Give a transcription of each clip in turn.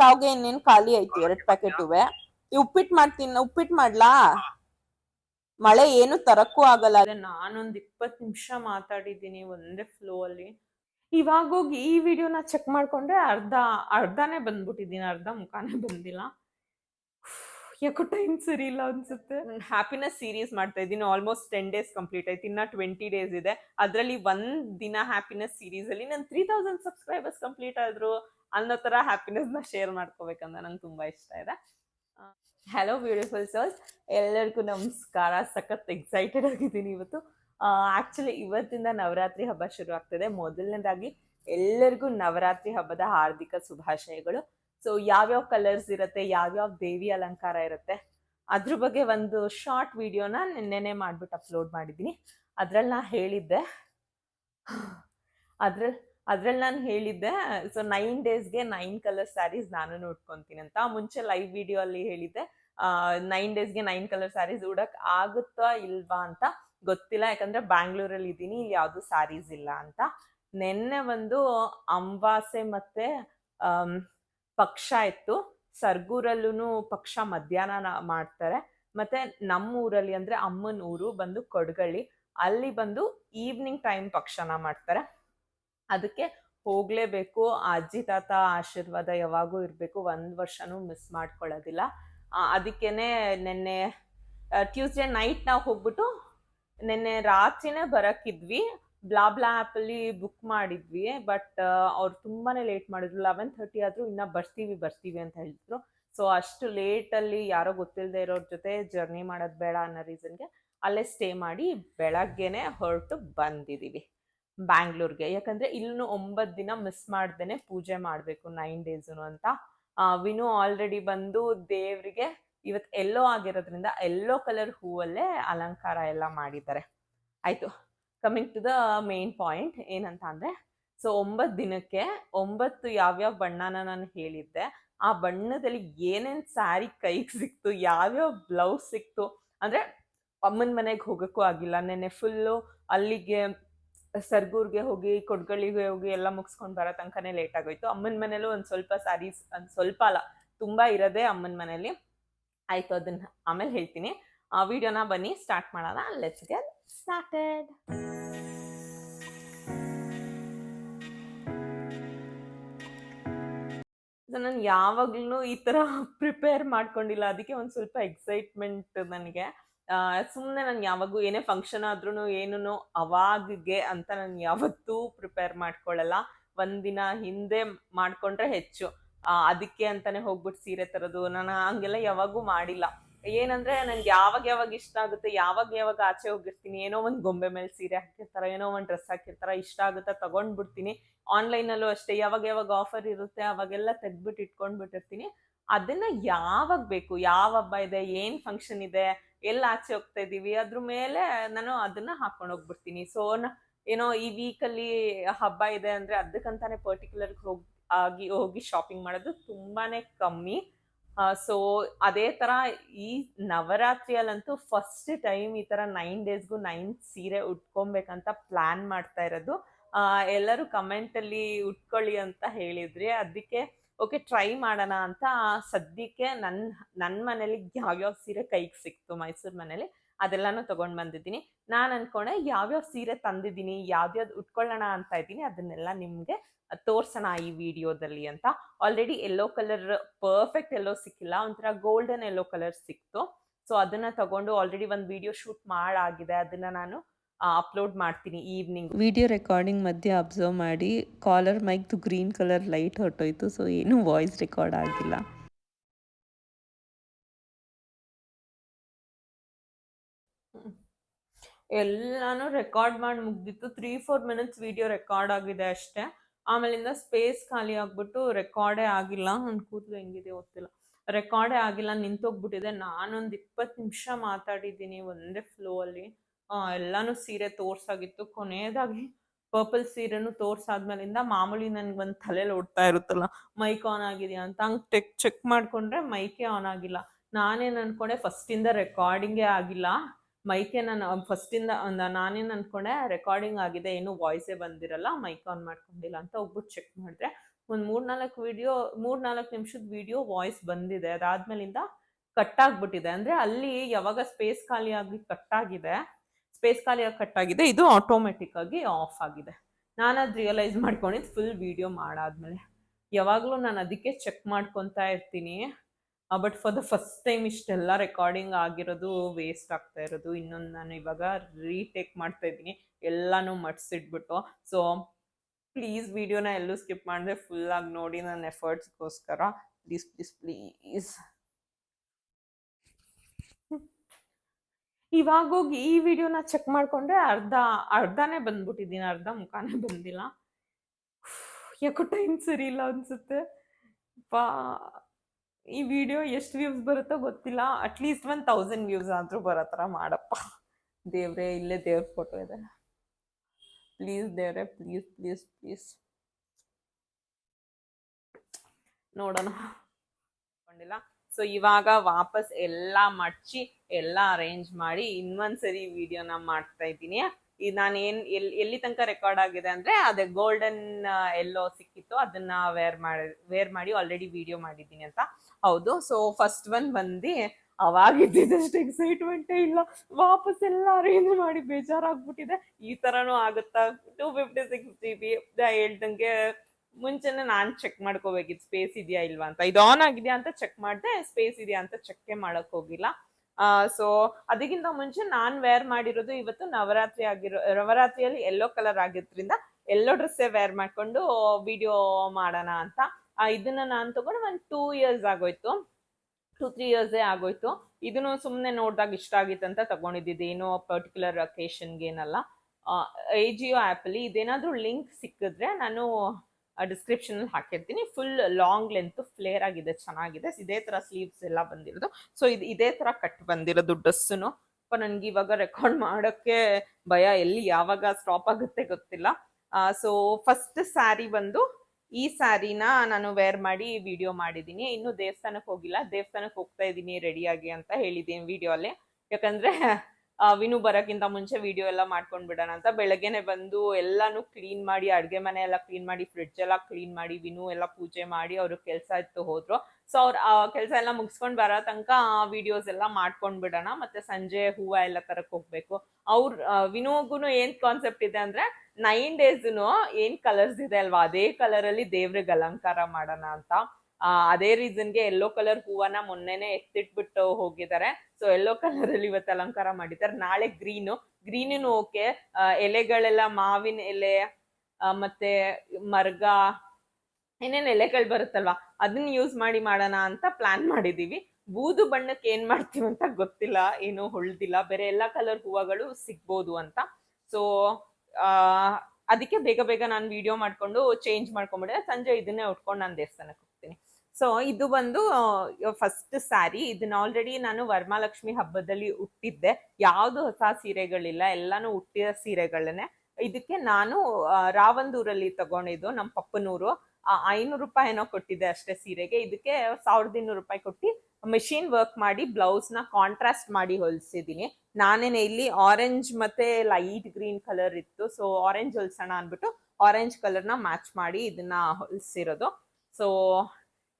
ಶಾವ್ಗೆ ಇನ್ನೇನ್ ಖಾಲಿ ಐತಿ ಎರಡ್ ಪ್ಯಾಕೆಟುವೆ ಉಪ್ಪಿಟ್ಟು ಮಾಡ್ತೀನಿ ಉಪ್ಪಿಟ್ಟು ಮಾಡ್ಲಾ? ಮಳೆ ಏನು ತರಕ್ಕೂ ಆಗಲ್ಲ. ಅದೇ ನಾನೊಂದ್ ಇಪ್ಪತ್ ನಿಮಿಷ ಮಾತಾಡಿದ್ದೀನಿ ಒಂದೇ ಫ್ಲೋ ಅಲ್ಲಿ. ಇವಾಗ ಹೋಗಿ ಈ ವಿಡಿಯೋನ ಚೆಕ್ ಮಾಡ್ಕೊಂಡ್ರೆ ಅರ್ಧ ಅರ್ಧನೇ ಬಂದ್ಬಿಟ್ಟಿದ್ದೀನಿ ಅರ್ಧ ಮುಖಾನೇ ಬಂದಿಲ್ಲ. ಯಾಕೋ ಟೈಮ್ ಸರಿ ಇಲ್ಲ ಅನ್ಸುತ್ತೆ. ಹ್ಯಾಪಿನೆಸ್ ಸೀರೀಸ್ ಮಾಡ್ತಾ ಇದ್ದೀನಿ ಆಲ್ಮೋಸ್ಟ್ ಟೆನ್ ಡೇಸ್ ಕಂಪ್ಲೀಟ್ ಆಯ್ತು ಇನ್ನ ಟ್ವೆಂಟಿ ಡೇಸ್ ಇದೆ. ಅದರಲ್ಲಿ ಒಂದ್ ದಿನ ಹ್ಯಾಪಿನೆಸ್ ಸೀರೀಸ್ ಅಲ್ಲಿ ನನ್ ತ್ರೀ ತೌಸಂಡ್ ಸಬ್ಸ್ಕ್ರೈಬರ್ಸ್ ಕಂಪ್ಲೀಟ್ ಆದ್ರು. ಅನ್ನೋ ತರ ಹ್ಯಾಪಿನೆಸ್ನ ಶೇರ್ ಮಾಡ್ಕೋಬೇಕಂತ ನಂಗೆ ತುಂಬಾ ಇಷ್ಟ ಇದೆ. ಹಲೋ ಬ್ಯೂಟಿಫುಲ್ ಸರ್ಸ್ ಎಲ್ಲರಿಗೂ ನಮಸ್ಕಾರ. ಸಖತ್ ಎಕ್ಸೈಟೆಡ್ ಆಗಿದ್ದೀನಿ ಇವತ್ತು. ಆಕ್ಚುಲಿ ಇವತ್ತಿಂದ ನವರಾತ್ರಿ ಹಬ್ಬ ಶುರು ಆಗ್ತದೆ. ಮೊದಲನೇದಾಗಿ ಎಲ್ಲರಿಗೂ ನವರಾತ್ರಿ ಹಬ್ಬದ ಹಾರ್ದಿಕ ಶುಭಾಶಯಗಳು. ಸೊ ಯಾವ್ಯಾವ ಕಲರ್ಸ್ ಇರುತ್ತೆ? ಯಾವ್ಯಾವ ದೇವಿ ಅಲಂಕಾರ ಇರುತ್ತೆ? ಅದ್ರ ಬಗ್ಗೆ ಒಂದು ಶಾರ್ಟ್ ವಿಡಿಯೋನ ನಿನ್ನೆನೆ ಮಾಡ್ಬಿಟ್ಟು ಅಪ್ಲೋಡ್ ಮಾಡಿದ್ದೀನಿ. ಅದ್ರಲ್ಲಿ ನಾ ಹೇಳಿದ್ದೆ. ಅದ್ರಲ್ಲಿ ಅದ್ರಲ್ಲಿ ನಾನು ಹೇಳಿದ್ದೆ ಸೊ ನೈನ್ ಡೇಸ್ಗೆ ನೈನ್ ಕಲರ್ ಸ್ಯಾರೀಸ್ ನಾನು ಉಟ್ಕೊಂತೀನಿ ಅಂತ. ಮುಂಚೆ ಲೈವ್ ವಿಡಿಯೋ ಅಲ್ಲಿ ಹೇಳಿದ್ದೆ ನೈನ್ ಡೇಸ್ಗೆ ನೈನ್ ಕಲರ್ ಸ್ಯಾರೀಸ್ ಉಡಕ್ ಆಗುತ್ತಾ ಇಲ್ವಾ ಅಂತ ಗೊತ್ತಿಲ್ಲ. ಯಾಕಂದ್ರೆ ಬ್ಯಾಂಗ್ಳೂರಲ್ಲಿ ಇದ್ದೀನಿ, ಇಲ್ಲಿ ಯಾವುದು ಸ್ಯಾರೀಸ್ ಇಲ್ಲ ಅಂತ. ನಿನ್ನೆ ಒಂದು ಅಂಬಾಸೆ ಮತ್ತೆ ಪಕ್ಷ ಇತ್ತು. ಸರ್ಗೂರಲ್ಲೂ ಪಕ್ಷ ಮಧ್ಯಾಹ್ನ ಮಾಡ್ತಾರೆ. ಮತ್ತೆ ನಮ್ಮ ಊರಲ್ಲಿ ಅಂದ್ರೆ ಅಮ್ಮನ ಊರು ಬಂದು ಕೊಡಗಳ್ಳಿ. ಅಲ್ಲಿ ಬಂದು ಈವ್ನಿಂಗ್ ಟೈಮ್ ಪಕ್ಷನ ಮಾಡ್ತಾರೆ. ಅದಕ್ಕೆ ಹೋಗಲೇಬೇಕು. ಅಜ್ಜಿ, ತಾತ ಆಶೀರ್ವಾದ ಯಾವಾಗೂ ಇರಬೇಕು. ಒಂದು ವರ್ಷನೂ ಮಿಸ್ ಮಾಡ್ಕೊಳ್ಳೋದಿಲ್ಲ. ಅದಕ್ಕೇ ಅದಕ್ಕೇನೆ ನಿನ್ನೆ ಟ್ಯೂಸ್ಡೇ ನೈಟ್ ನಾವು ಹೋಗ್ಬಿಟ್ಟು ನೆನ್ನೆ ರಾತ್ರಿನೇ ಬರೋಕ್ಕಿದ್ವಿ. ಬ್ಲಾಬ್ಲಾ ಆ್ಯಪಲ್ಲಿ ಬುಕ್ ಮಾಡಿದ್ವಿ. ಬಟ್ ಅವ್ರು ತುಂಬಾ ಲೇಟ್ ಮಾಡಿದ್ರು. ಲೆವೆನ್ ಥರ್ಟಿ ಆದರೂ ಇನ್ನೂ ಬರ್ತೀವಿ ಬರ್ತೀವಿ ಅಂತ ಹೇಳಿದ್ರು. ಸೊ ಅಷ್ಟು ಲೇಟಲ್ಲಿ ಯಾರೋ ಗೊತ್ತಿಲ್ಲದೆ ಇರೋರ ಜೊತೆ ಜರ್ನಿ ಮಾಡೋದು ಬೇಡ ಅನ್ನೋ ರೀಸನ್ಗೆ ಅಲ್ಲೇ ಸ್ಟೇ ಮಾಡಿ ಬೆಳಗ್ಗೆನೆ ಹೊರಟು ಬಂದಿದ್ದೀವಿ ಬ್ಯಾಂಗ್ಳೂರ್ಗೆ. ಯಾಕಂದ್ರೆ ಇಲ್ಲೂ ಒಂಬತ್ತು ದಿನ ಮಿಸ್ ಮಾಡ್ದೇನೆ ಪೂಜೆ ಮಾಡಬೇಕು ನೈನ್ ಡೇಸು ಅಂತ. ವಿನು ಆಲ್ರೆಡಿ ಬಂದು ದೇವರಿಗೆ ಇವತ್ತು ಎಲ್ಲೋ ಆಗಿರೋದ್ರಿಂದ ಎಲ್ಲೋ ಕಲರ್ ಹೂವಲ್ಲೇ ಅಲಂಕಾರ ಎಲ್ಲ ಮಾಡಿದ್ದಾರೆ. ಆಯಿತು coming to the main point ಏನಂತ ಅಂದರೆ ಸೊ ಒಂಬತ್ತು ದಿನಕ್ಕೆ ಒಂಬತ್ತು ಯಾವ್ಯಾವ ಬಣ್ಣನ ನಾನು ಹೇಳಿದ್ದೆ, ಆ ಬಣ್ಣದಲ್ಲಿ ಏನೇನ್ ಸ್ಯಾರಿ ಕೈಗೆ ಸಿಕ್ತು, ಯಾವ್ಯಾವ ಬ್ಲೌಸ್ ಸಿಕ್ತು, ಅಂದ್ರೆ ಅಮ್ಮನ ಮನೆಗೆ ಹೋಗಕ್ಕೂ ಆಗಿಲ್ಲ. ನೆನ್ನೆ ಫುಲ್ಲು ಅಲ್ಲಿಗೆ ಸರ್ಗೂರ್ಗೆ ಹೋಗಿ ಕೊಡ್ಗಳಿಗೆ ಹೋಗಿ ಎಲ್ಲ ಮುಗಿಸ್ಕೊಂಡು ಬರೋ ತನಕನೇ ಲೇಟ್ ಆಗೋಯ್ತು. ಅಮ್ಮನ ಮನೇಲೂ ಒಂದು ಸ್ವಲ್ಪ ಸ್ಯಾರೀಸ್ ಒಂದು ಸ್ವಲ್ಪ ಅಲ್ಲ, ತುಂಬಾ ಇರೋದೇ ಅಮ್ಮನ ಮನೇಲಿ. ಆಯ್ತು, ಅದನ್ನ ಆಮೇಲೆ ಹೇಳ್ತೀನಿ. ಆ ವಿಡಿಯೋನ ಬನ್ನಿ ಸ್ಟಾರ್ಟ್ ಮಾಡೋಣ. ಲೆಟ್ಸ್ ಗೆಟ್ ಸ್ಟಾರ್ಟೆಡ್ ನಾನು ಯಾವಾಗ್ಲೂ ಈ ತರ ಪ್ರಿಪೇರ್ ಮಾಡ್ಕೊಂಡಿಲ್ಲ. ಅದಕ್ಕೆ ಒಂದು ಸ್ವಲ್ಪ ಎಕ್ಸೈಟ್ಮೆಂಟ್ ನನಗೆ. ಸುಮ್ಮನೆ ನಾನು ಯಾವಾಗೂ ಏನೇ ಫಂಕ್ಷನ್ ಆದ್ರೂ ಏನೂ ಅವಾಗಿಗೆ ಅಂತ ನಾನು ಯಾವತ್ತೂ ಪ್ರಿಪೇರ್ ಮಾಡ್ಕೊಳ್ಳಲ್ಲ ಒಂದಿನ ಹಿಂದೆ ಮಾಡ್ಕೊಂಡ್ರೆ ಹೆಚ್ಚು. ಅದಕ್ಕೆ ಅಂತಾನೆ ಹೋಗ್ಬಿಟ್ಟು ಸೀರೆ ತರೋದು. ನಾನು ಹಂಗೆಲ್ಲ ಯಾವಾಗೂ ಮಾಡಿಲ್ಲ. ಏನಂದ್ರೆ ನನ್ಗೆ ಯಾವಾಗ ಯಾವಾಗ ಇಷ್ಟ ಆಗುತ್ತೆ, ಯಾವಾಗ ಯಾವಾಗ ಆಚೆ ಹೋಗಿರ್ತೀನಿ, ಏನೋ ಒಂದು ಗೊಂಬೆ ಮೇಲೆ ಸೀರೆ ಹಾಕಿರ್ತಾರ, ಏನೋ ಒಂದು ಡ್ರೆಸ್ ಹಾಕಿರ್ತಾರ, ಇಷ್ಟ ಆಗುತ್ತೆ ತಗೊಂಡ್ಬಿಡ್ತೀನಿ. ಆನ್ಲೈನಲ್ಲೂ ಅಷ್ಟೇ, ಯಾವಾಗ ಯಾವಾಗ ಆಫರ್ ಇರುತ್ತೆ ಅವಾಗೆಲ್ಲ ತೆಗ್ದ್ಬಿಟ್ಟು ಇಟ್ಕೊಂಡ್ಬಿಟ್ಟಿರ್ತೀನಿ. ಅದನ್ನ ಯಾವಾಗ ಬೇಕು, ಯಾವ ಹಬ್ಬ ಇದೆ, ಏನ್ ಫಂಕ್ಷನ್ ಇದೆ, ಎಲ್ಲ ಆಚೆ ಹೋಗ್ತಾ ಇದೀವಿ, ಅದ್ರ ಮೇಲೆ ನಾನು ಅದನ್ನ ಹಾಕೊಂಡು ಹೋಗ್ಬಿಡ್ತೀನಿ. ಸೊ ಏನೋ ಈ ವೀಕಲ್ಲಿ ಹಬ್ಬ ಇದೆ ಅಂದ್ರೆ ಅದಕ್ಕಂತಾನೆ ಪರ್ಟಿಕ್ಯುಲರ್ ಹೋಗಿ, ಆಗಿ ಹೋಗಿ ಶಾಪಿಂಗ್ ಮಾಡೋದು ತುಂಬಾನೇ ಕಮ್ಮಿ. ಸೊ ಅದೇ ತರ ಈ ನವರಾತ್ರಿಯಲ್ಲಂತೂ ಫಸ್ಟ್ ಟೈಮ್ ಈ ತರ ನೈನ್ ಡೇಸ್ಗೂ ನೈನ್ ಸೀರೆ ಉಟ್ಕೊಬೇಕಂತ ಪ್ಲಾನ್ ಮಾಡ್ತಾ ಇರೋದು. ಎಲ್ಲರೂ ಕಮೆಂಟಲ್ಲಿ ಉಟ್ಕೊಳ್ಳಿ ಅಂತ ಹೇಳಿದ್ರಿ ಅದಕ್ಕೆ ಓಕೆ, ಟ್ರೈ ಮಾಡೋಣ ಅಂತ ಸದ್ಯಕ್ಕೆ ನನ್ನ ನನ್ನ ಮನೇಲಿ ಯಾವ್ಯಾವ ಸೀರೆ ಕೈಗೆ ಸಿಕ್ತು ಮೈಸೂರು ಮನೇಲಿ, ಅದೆಲ್ಲಾನು ತಗೊಂಡ್ ಬಂದಿದ್ದೀನಿ. ನಾನು ಅನ್ಕೊಂಡೆ ಯಾವ್ಯಾವ ಸೀರೆ ತಂದಿದ್ದೀನಿ ಯಾವ್ಯಾವ್ದು ಉಟ್ಕೊಳ್ಳೋಣ ಅಂತ ಇದ್ದೀನಿ, ಅದನ್ನೆಲ್ಲ ನಿಮಗೆ ತೋರ್ಸೋಣ ಈ ವಿಡಿಯೋದಲ್ಲಿ ಅಂತ. Already yellow colour perfect yellow ಸಿಕ್ಕಿಲ್ಲ, ಒಂಥರ ಗೋಲ್ಡನ್ ಎಲ್ಲೋ ಕಲರ್ ಸಿಕ್ತು. ಸೊ ಅದನ್ನ ತಗೊಂಡು ಆಲ್ರೆಡಿ ಒಂದು ವಿಡಿಯೋ ಶೂಟ್ ಮಾಡಾಗಿದೆ, ಅದನ್ನ ನಾನು ಅಪ್ಲೋಡ್ ಮಾಡ್ತೀನಿ ಈವ್ನಿಂಗ್ ವಿಡಿಯೋ ರೆಕಾರ್ಡಿಂಗ್ ಮಧ್ಯೆ ಅಬ್ಸರ್ವ್ ಮಾಡಿ ಕಾಲರ್ ಮೈಕ್ದು ಗ್ರೀನ್ ಕಲರ್ ಲೈಟ್ ಹೊರಟೋಯ್ತು ಸೊ ಏನೂ ವಾಯ್ಸ್ ರೆಕಾರ್ಡ್ ಆಗಿಲ್ಲ. ಎಲ್ಲಾನು ರೆಕಾರ್ಡ್ ಮಾಡಿ ಮುಗ್ದಿತ್ತು. Three four minutes video record ಆಗಿದೆ ಅಷ್ಟೇ. ಆಮೇಲಿಂದ ಸ್ಪೇಸ್ ಖಾಲಿ ಆಗ್ಬಿಟ್ಟು ರೆಕಾರ್ಡೇ ಆಗಿಲ್ಲ. ನನ್ನ ಕೂದಲು ಹೆಂಗಿದೆ ಗೊತ್ತಿಲ್ಲ. ರೆಕಾರ್ಡೇ ಆಗಿಲ್ಲ ನಿಂತೋಗ್ಬಿಟ್ಟಿದೆ. ನಾನೊಂದು ಇಪ್ಪತ್ತು ನಿಮಿಷ ಮಾತಾಡಿದ್ದೀನಿ ಒಂದೇ ಫ್ಲೋ ಅಲ್ಲಿ. ಎಲ್ಲಾನು ಸೀರೆ ತೋರ್ಸಾಗಿತ್ತು. ಕೊನೆಯದಾಗಿ ಪರ್ಪಲ್ ಸೀರೆನು ತೋರ್ಸಾದ್ಮೇಲಿಂದ ಮಾಮೂಲಿ ನನ್ಗೆ ಒಂದು ತಲೆಲಿ ಓಡ್ತಾ ಇರುತ್ತಲ್ಲ ಮೈಕ್ ಆನ್ ಆಗಿದೆಯಾ ಅಂತ ಹಂಗೆ ಟೆಕ್ ಚೆಕ್ ಮಾಡ್ಕೊಂಡ್ರೆ ಮೈಕೆ ಆನ್ ಆಗಿಲ್ಲ. ನಾನೇನು ಅನ್ಕೊಂಡೆ ಫಸ್ಟಿಂದ ರೆಕಾರ್ಡಿಂಗೇ ಆಗಿಲ್ಲ. ಮೈಕೆ ನಾನು ಫಸ್ಟಿಂದ ನಾನೇನು ಅನ್ಕೊಂಡೆ ರೆಕಾರ್ಡಿಂಗ್ ಆಗಿದೆ ಏನು ವಾಯ್ಸೇ ಬಂದಿರಲ್ಲ ಮೈಕ್ ಆನ್ ಮಾಡ್ಕೊಂಡಿಲ್ಲ ಅಂತ ಒಬ್ಬರು ಚೆಕ್ ಮಾಡಿದ್ರೆ, ಒಂದು ಮೂರ್ನಾಲ್ಕು ವಿಡಿಯೋ ಮೂರ್ನಾಲ್ಕು ನಿಮಿಷದ ವಿಡಿಯೋ ವಾಯ್ಸ್ ಬಂದಿದೆ. ಅದಾದ್ಮೇಲಿಂದ ಕಟ್ ಆಗ್ಬಿಟ್ಟಿದೆ. ಅಂದ್ರೆ ಅಲ್ಲಿ ಯಾವಾಗ ಸ್ಪೇಸ್ ಖಾಲಿ ಆಗಿ ಕಟ್ ಆಗಿದೆ ಸ್ಪೇಸ್ ಖಾಲಿಯಾಗಿ ಕಟ್ ಆಗಿದೆ. ಇದು ಆಟೋಮೆಟಿಕ್ ಆಗಿ ಆಫ್ ಆಗಿದೆ. ನಾನು ಅದು ರಿಯಲೈಸ್ ಮಾಡ್ಕೊಂಡಿದ್ದು ಫುಲ್ ವಿಡಿಯೋ ಮಾಡಾದ್ಮೇಲೆ. ಯಾವಾಗಲೂ ನಾನು ಅದಕ್ಕೆ ಚೆಕ್ ಮಾಡ್ಕೊತಾ ಇರ್ತೀನಿ. But for the first time ಇಷ್ಟೆಲ್ಲ ರೆಕಾರ್ಡಿಂಗ್ ಆಗಿರೋದು ವೇಸ್ಟ್ ಆಗ್ತಾ ಇರೋದು. ಇನ್ನೊಂದು ನಾನು ಇವಾಗ ರೀಟೇಕ್ ಮಾಡ್ತಾ ಇದ್ದೀನಿ. ಎಲ್ಲಾನು ಮಟ್ಸಿಟ್ಬಿಟ್ಟು ಸೊ ಪ್ಲೀಸ್ ವಿಡಿಯೋನ ಎಲ್ಲೂ ಸ್ಕಿಪ್ ಮಾಡಿದ್ರೆ ಫುಲ್ ಆಗಿ ನೋಡಿ ನನ್ನ ಎಫರ್ಟ್ಸ್ಗೋಸ್ಕರ ಪ್ಲೀಸ್ ಪ್ಲೀಸ್ ಪ್ಲೀಸ್ ಇವಾಗ ಹೋಗಿ ಈ ವಿಡಿಯೋನ ಚೆಕ್ ಮಾಡ್ಕೊಂಡ್ರೆ ಅರ್ಧ, ಅರ್ಧನೇ ಬಂದ್ಬಿಟ್ಟಿದ್ದೀನಿ, ಅರ್ಧ ಮುಖಾನೇ ಬಂದಿಲ್ಲ. ಯಾಕೋ ಟೈಮ್ ಸರಿ ಇಲ್ಲ ಅನ್ಸುತ್ತೆ. ಪಾ ಈ ವಿಡಿಯೋ ಎಷ್ಟು ವ್ಯೂಸ್ ಬರುತ್ತೋ ಗೊತ್ತಿಲ್ಲ. ಅಟ್ಲೀಸ್ಟ್ ಒನ್ ತೌಸಂಡ್ ವ್ಯೂಸ್ ಆದರೂ ಬರೋ ಥರ ಮಾಡಪ್ಪ. ದೇವ್ರೆ, ಇಲ್ಲೇ ದೇವ್ರ ಫೋಟೋ ಇದೆ. ಪ್ಲೀಸ್ ದೇವ್ರೆ ಪ್ಲೀಸ್ ಪ್ಲೀಸ್ ಪ್ಲೀಸ್ ನೋಡೋಣ. ಸೊ ಇವಾಗ ವಾಪಸ್ ಎಲ್ಲ ಮಡ್ಚಿ ಎಲ್ಲ ಅರೇಂಜ್ ಮಾಡಿ ಇನ್ನೊಂದ್ಸರಿ ವಿಡಿಯೋನ ಮಾಡ್ತಾ ಇದ್ದೀನಿ. ಈಗ ನಾನು ಏನ್ ಎಲ್, ಎಲ್ಲಿ ತನಕ ರೆಕಾರ್ಡ್ ಆಗಿದೆ ಅಂದ್ರೆ ಅದೇ ಗೋಲ್ಡನ್ ಎಲ್ಲೋ ಸಿಕ್ಕಿತ್ತು. ಅದನ್ನ ವೇರ್ ಮಾಡಿ ವೇರ್ ಮಾಡಿ ಆಲ್ರೆಡಿ ವಿಡಿಯೋ ಮಾಡಿದ್ದೀನಿ ಅಂತ. ಹೌದು ಸೊ ಫಸ್ಟ್ ಒನ್ ಬಂದು ಅವಾಗಿದ್ದಷ್ಟು ಎಕ್ಸೈಟ್ಮೆಂಟೇ ಇಲ್ಲ. ವಾಪಸ್ ಎಲ್ಲ ಅರೇಂಜ್ ಮಾಡಿ ಬೇಜಾರಾಗ್ಬಿಟ್ಟಿದೆ. ಈ ಥರನೂ ಆಗುತ್ತಾ? Two fifty six G B ಹೇಳ್ದಂಗೆ ಮುಂಚೆನೆ ನಾನು ಚೆಕ್ ಮಾಡ್ಕೋಬೇಕಿತ್ತು. ಸ್ಪೇಸ್ ಇದೆಯಾ ಇಲ್ವಾ ಅಂತ. ಇದು ಆನ್ ಆಗಿದೆಯಾ ಅಂತ ಚೆಕ್ ಮಾಡಿದೆ ಸ್ಪೇಸ್ ಇದೆಯಾ ಅಂತ ಚೆಕ್ಕೇ ಮಾಡಕ್ ಹೋಗಿಲ್ಲ. ಸೊ ಅದಕ್ಕಿಂತ ಮುಂಚೆ ನಾನು ವೇರ್ ಮಾಡಿರೋದು ಇವತ್ತು ನವರಾತ್ರಿ ಆಗಿರೋ, ನವರಾತ್ರಿಯಲ್ಲಿ ಎಲ್ಲೋ ಕಲರ್ ಆಗಿರೋದ್ರಿಂದ ಎಲ್ಲೋ ಡ್ರೆಸ್ಸೇ ವೇರ್ ಮಾಡ್ಕೊಂಡು ವಿಡಿಯೋ ಮಾಡೋಣ ಅಂತ. ಇದನ್ನ ನಾನು ತಗೊಂಡು ಒಂದು ಟೂ ಇಯರ್ಸ್ ಆಗೋಯ್ತು. ಟೂ ತ್ರೀ ಇಯರ್ಸೇ ಆಗೋಯ್ತು. ಇದನ್ನು ಸುಮ್ಮನೆ ನೋಡಿದಾಗ ಇಷ್ಟ ಆಗಿತ್ತು ಅಂತ ತಗೊಂಡಿದ್ದಿದ್ದು. ಏನೋ ಪರ್ಟಿಕ್ಯುಲರ್ ಅಕೇಶನ್ಗೆ ಏನಲ್ಲ. ಎ ಜಿಯೋ ಆ್ಯಪಲ್ಲಿ ಇದೇನಾದರೂ ಲಿಂಕ್ ಸಿಕ್ಕಿದ್ರೆ ನಾನು ಡಿಸ್ಕ್ರಿಪ್ಷನಲ್ಲಿ ಹಾಕಿರ್ತೀನಿ. ಫುಲ್ ಲಾಂಗ್ ಲೆಂತ್ ಫ್ಲೇರ್ ಆಗಿದೆ, ಚೆನ್ನಾಗಿದೆ. ಇದೇ ಥರ ಸ್ಲೀವ್ಸ್ ಎಲ್ಲ ಬಂದಿರೋದು. ಸೊ ಇದು ಇದೇ ಥರ ಕಟ್ ಬಂದಿರೋದು ಡ್ರೆಸ್ಸನ್ನು ನನಗೆ ಇವಾಗ ರೆಕಾರ್ಡ್ ಮಾಡೋಕ್ಕೆ ಭಯ ಎಲ್ಲಿ ಯಾವಾಗ ಸ್ಟಾಪ್ ಆಗುತ್ತೆ ಗೊತ್ತಿಲ್ಲ. ಸೊ ಫಸ್ಟ್ ಸ್ಯಾರಿ ಬಂದು ಈ ಸ್ಯಾರಿನ ನಾನು ವೇರ್ ಮಾಡಿ ವಿಡಿಯೋ ಮಾಡಿದ್ದೀನಿ. ಇನ್ನು ದೇವಸ್ಥಾನಕ್ಕೆ ಹೋಗಿಲ್ಲ. ದೇವಸ್ಥಾನಕ್ಕೆ ಹೋಗ್ತಾ ಇದ್ದೀನಿ ರೆಡಿಯಾಗಿ ಅಂತ ಹೇಳಿದ್ದೀನಿ ವಿಡಿಯೋ ಅಲ್ಲಿ. ಯಾಕಂದ್ರೆ ವಿನು ಬರೋಕ್ಕಿಂತ ಮುಂಚೆ ವಿಡಿಯೋ ಎಲ್ಲ ಮಾಡ್ಕೊಂಡ್ ಬಿಡೋಣ ಅಂತ ಬೆಳಗ್ಗೆನೆ ಬಂದು ಎಲ್ಲಾನು ಕ್ಲೀನ್ ಮಾಡಿ, ಅಡುಗೆ ಮನೆ ಎಲ್ಲ ಕ್ಲೀನ್ ಮಾಡಿ ಫ್ರಿಡ್ಜ್ ಎಲ್ಲ ಕ್ಲೀನ್ ಮಾಡಿ, ವಿನು ಎಲ್ಲ ಪೂಜೆ ಮಾಡಿ, ಅವ್ರ ಕೆಲಸ ಇತ್ತು ಹೋದ್ರು. ಸೊ ಅವ್ರ ಕೆಲಸ ಎಲ್ಲ ಮುಗಿಸ್ಕೊಂಡ್ ಬರೋ ತನಕ ವಿಡಿಯೋಸ್ ಎಲ್ಲ ಮಾಡ್ಕೊಂಡ್ ಬಿಡೋಣ. ಮತ್ತೆ ಸಂಜೆ ಹೂವ ಎಲ್ಲ ತರಕ್ ಹೋಗ್ಬೇಕು. ಅವ್ರ ವಿನುಗುನು ಏನ್ ಕಾನ್ಸೆಪ್ಟ್ ಇದೆ ಅಂದ್ರೆ ನೈನ್ ಡೇಸ್ನು ಏನ್ ಕಲರ್ಸ್ ಇದೆ ಅಲ್ವಾ? ಅದೇ ಕಲರ್ ಅಲ್ಲಿ ದೇವ್ರಿಗೆ ಅಲಂಕಾರ ಮಾಡೋಣ ಅಂತ. ಅದೇ ರೀಸನ್ಗೆ ಯೆಲ್ಲೋ ಕಲರ್ ಹೂವನ್ನ ಮೊನ್ನೆನೆ ಎತ್ತಿಟ್ಬಿಟ್ಟು ಹೋಗಿದ್ದಾರೆ. ಸೊ ಯೆಲ್ಲೋ ಕಲರ್ ಅಲ್ಲಿ ಇವತ್ತು ಅಲಂಕಾರ ಮಾಡಿದ್ದಾರೆ. ನಾಳೆ ಗ್ರೀನು ಗ್ರೀನ್ ಓಕೆ ಎಲೆಗಳೆಲ್ಲ ಮಾವಿನ ಎಲೆ ಮತ್ತೆ ಮರ್ಗ, ಏನೇನ್ ಎಲೆಗಳು ಬರುತ್ತಲ್ವಾ, ಅದನ್ನ ಯೂಸ್ ಮಾಡಿ ಮಾಡೋಣ ಅಂತ ಪ್ಲಾನ್ ಮಾಡಿದೀವಿ. ಬೂದು ಬಣ್ಣಕ್ಕೆ ಏನ್ ಮಾಡ್ತೀವಿ ಅಂತ ಗೊತ್ತಿಲ್ಲ, ಏನು ಹೊಳ್ದಿಲ್ಲ ಬೇರೆ ಎಲ್ಲಾ ಕಲರ್ ಹೂವಗಳು ಸಿಗ್ಬೋದು ಅಂತ. ಸೊ ಅದಕ್ಕೆ ಬೇಗ ಬೇಗ ನಾನು ವಿಡಿಯೋ ಮಾಡ್ಕೊಂಡು ಚೇಂಜ್ ಮಾಡ್ಕೊಂಡ್ಬಿಟ್ಟೆ ಸಂಜೆ ಇದನ್ನೇ ಉಟ್ಕೊಂಡು ನಾನು ದೇವಸ್ಥಾನಕ್ಕೆ ಸೊ ಇದು ಬಂದು ಫಸ್ಟ್ ಸ್ಯಾರಿ ಇದನ್ನ ಆಲ್ರೆಡಿ ನಾನು ವರ್ಮಾಲಕ್ಷ್ಮಿ ಹಬ್ಬದಲ್ಲಿ ಉಟ್ಟಿದ್ದೆ. ಯಾವುದು ಹೊಸ ಸೀರೆಗಳಿಲ್ಲ, ಎಲ್ಲಾನು ಉಟ್ಟಿದ ಸೀರೆಗಳನ್ನೇ. ಇದಕ್ಕೆ ನಾನು ರಾವಂದೂರಲ್ಲಿ ತಗೊಂಡಿದ್ದು ನಮ್ಮ ಪಪ್ಪನೂರು. ಐನೂರು ರೂಪಾಯಿ ಏನೋ ಕೊಟ್ಟಿದ್ದೆ ಅಷ್ಟೇ ಸೀರೆಗೆ. ಇದಕ್ಕೆ ಸಾವಿರದ ಇನ್ನೂರು ರೂಪಾಯಿ ಕೊಟ್ಟು ಮೆಷಿನ್ ವರ್ಕ್ ಮಾಡಿ ಬ್ಲೌಸ್ನ ಕಾಂಟ್ರಾಸ್ಟ್ ಮಾಡಿ ಹೊಲಿಸಿದೀನಿ ನಾನೇನೆ ಇಲ್ಲಿ ಆರೆಂಜ್ ಮತ್ತೆ ಲೈಟ್ ಗ್ರೀನ್ ಕಲರ್ ಇತ್ತು. ಸೊ ಆರೆಂಜ್ ಹೊಲ್ಸೋಣ ಅನ್ಬಿಟ್ಟು ಆರೆಂಜ್ ಕಲರ್ನ ಮ್ಯಾಚ್ ಮಾಡಿ ಇದನ್ನ ಹೊಲಿಸಿರೋದು. ಸೊ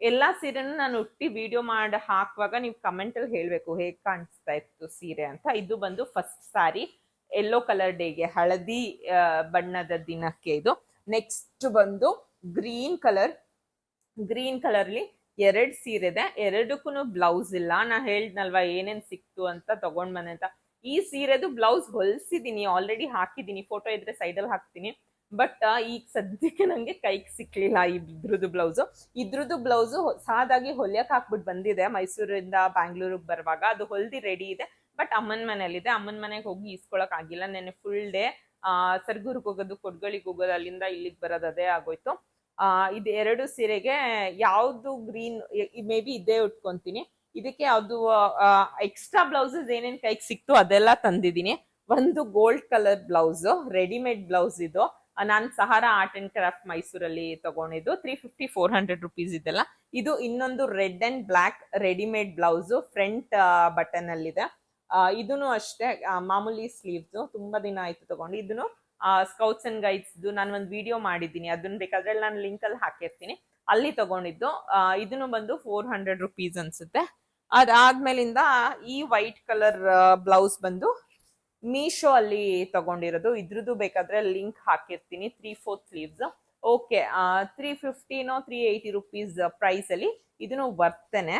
ಎಲ್ಲಾ ಸೀರೆನೂ ನಾನು ಉಟ್ಟಿ ವಿಡಿಯೋ ಮಾಡಿ ಹಾಕುವಾಗ ನೀವು ಕಮೆಂಟಲ್ಲಿ ಹೇಳ್ಬೇಕು, ಹೇಗ್ ಕಾಣಿಸ್ತಾ ಇತ್ತು ಸೀರೆ ಅಂತ. ಇದು ಬಂದು ಫಸ್ಟ್ ಸಾರಿ ಯೆಲ್ಲೋ ಕಲರ್ ಡೇಗೆ ಹಳದಿ ಬಣ್ಣದ ದಿನಕ್ಕೆ ಇದು. ನೆಕ್ಸ್ಟ್ ಬಂದು ಗ್ರೀನ್ ಕಲರ್ ಗ್ರೀನ್ ಕಲರ್ಲಿ ಎರಡು ಸೀರೆ ಇದೆ ಎರಡಕ್ಕೂ ಬ್ಲೌಸ್ ಇಲ್ಲ. ನಾ ಹೇಳ್ದಲ್ವ ಏನೇನು ಸಿಕ್ತು ಅಂತ ತಗೊಂಡ್ ಬಂದೆ ಅಂತ. ಈ ಸೀರೆದು ಬ್ಲೌಸ್ ಹೊಲ್ಸಿದೀನಿ ಆಲ್ರೆಡಿ ಹಾಕಿದ್ದೀನಿ ಫೋಟೋ ಇದ್ರೆ ಸೈಡಲ್ಲಿ ಹಾಕ್ತೀನಿ. ಬಟ್ ಈಗ ಸದ್ಯಕ್ಕೆ ನಂಗೆ ಕೈಗೆ ಸಿಕ್ಲಿಲ್ಲ ಇದ್ರದ್ದು ಬ್ಲೌಸು ಇದ್ರದ್ದು ಬ್ಲೌಸ್ ಸಾದಾಗಿ ಹೊಲಿಯಕ್ ಹಾಕ್ಬಿಟ್ಟು ಬಂದಿದೆ. ಮೈಸೂರಿಂದ ಬ್ಯಾಂಗ್ಳೂರಿಗೆ ಬರುವಾಗ ಅದು ಹೊಲ್ದಿ ರೆಡಿ ಇದೆ. ಬಟ್ ಅಮ್ಮನ ಮನೇಲಿದೆ. ಅಮ್ಮನ ಮನೆಗೆ ಹೋಗಿ ಈಸ್ಕೊಳಕ್ ಆಗಿಲ್ಲ. ನೆನೆ ಫುಲ್ ಡೇ ಆ, ಸರ್ಗೂರ್ಗೆ ಹೋಗೋದು ಕೊಡ್ಗಳಿಗ್ ಹೋಗೋದು, ಅಲ್ಲಿಂದ ಇಲ್ಲಿಗೆ ಬರೋದು ಅದೇ ಆಗೋಯ್ತು. ಆ ಇದು ಎರಡು ಸೀರೆಗೆ ಯಾವ್ದು ಗ್ರೀನ್ ಮೇ ಬಿ ಇದೇ ಉಟ್ಕೊಂತೀನಿ. ಇದಕ್ಕೆ ಯಾವ್ದು ಎಕ್ಸ್ಟ್ರಾ ಬ್ಲೌಸಸ್ ಏನೇನ್ ಕೈಗೆ ಸಿಕ್ತು ಅದೆಲ್ಲ ತಂದಿದ್ದೀನಿ. ಒಂದು gold colour blouse readymade blouse ಇದು. ನಾನು ಸಹಾರ ಆರ್ಟ್ ಅಂಡ್ ಕ್ರಾಫ್ಟ್ ಮೈಸೂರಲ್ಲಿ ತಗೊಂಡಿದ್ದು three fifty four hundred rupees ಇದೆಲ್ಲ. ಇದು ಇನ್ನೊಂದು red and black readymade blouse front button ಅಲ್ಲಿದೆ ಇದೂ ಅಷ್ಟೇ ಮಾಮೂಲಿ ಸ್ಲೀವ್ಸ್ ತುಂಬಾ ದಿನ ಆಯ್ತು ತಗೊಂಡು. ಇದನ್ನು ಸ್ಕೌಟ್ಸ್ ಅಂಡ್ ಗೈಡ್ಸ್ದು ನಾನು ಒಂದು ವಿಡಿಯೋ ಮಾಡಿದ್ದೀನಿ. ಅದನ್ನ ಬೇಕಾದ್ರೆ ನಾನು ಲಿಂಕಲ್ಲಿ ಹಾಕಿರ್ತೀನಿ. ಅಲ್ಲಿ ತಗೊಂಡಿದ್ದು. ಇದನ್ನು ಬಂದು ಫೋರ್ ಹಂಡ್ರೆಡ್ ರುಪೀಸ್ ಅನ್ಸುತ್ತೆ. ಅದಾದ್ಮೇಲಿಂದ ಈ ವೈಟ್ ಕಲರ್ ಬ್ಲೌಸ್ ಬಂದು ಮೀಶೋ ಅಲ್ಲಿ ತಗೊಂಡಿರೋದು. ಇದ್ರದ್ದು ಬೇಕಾದ್ರೆ ಲಿಂಕ್ ಹಾಕಿರ್ತೀನಿ. Three four sleeves okay three ಫಿಫ್ಟೀನೋ three eighty rupees price ಅಲ್ಲಿ ಇದನ್ನು ಬರ್ತೇನೆ.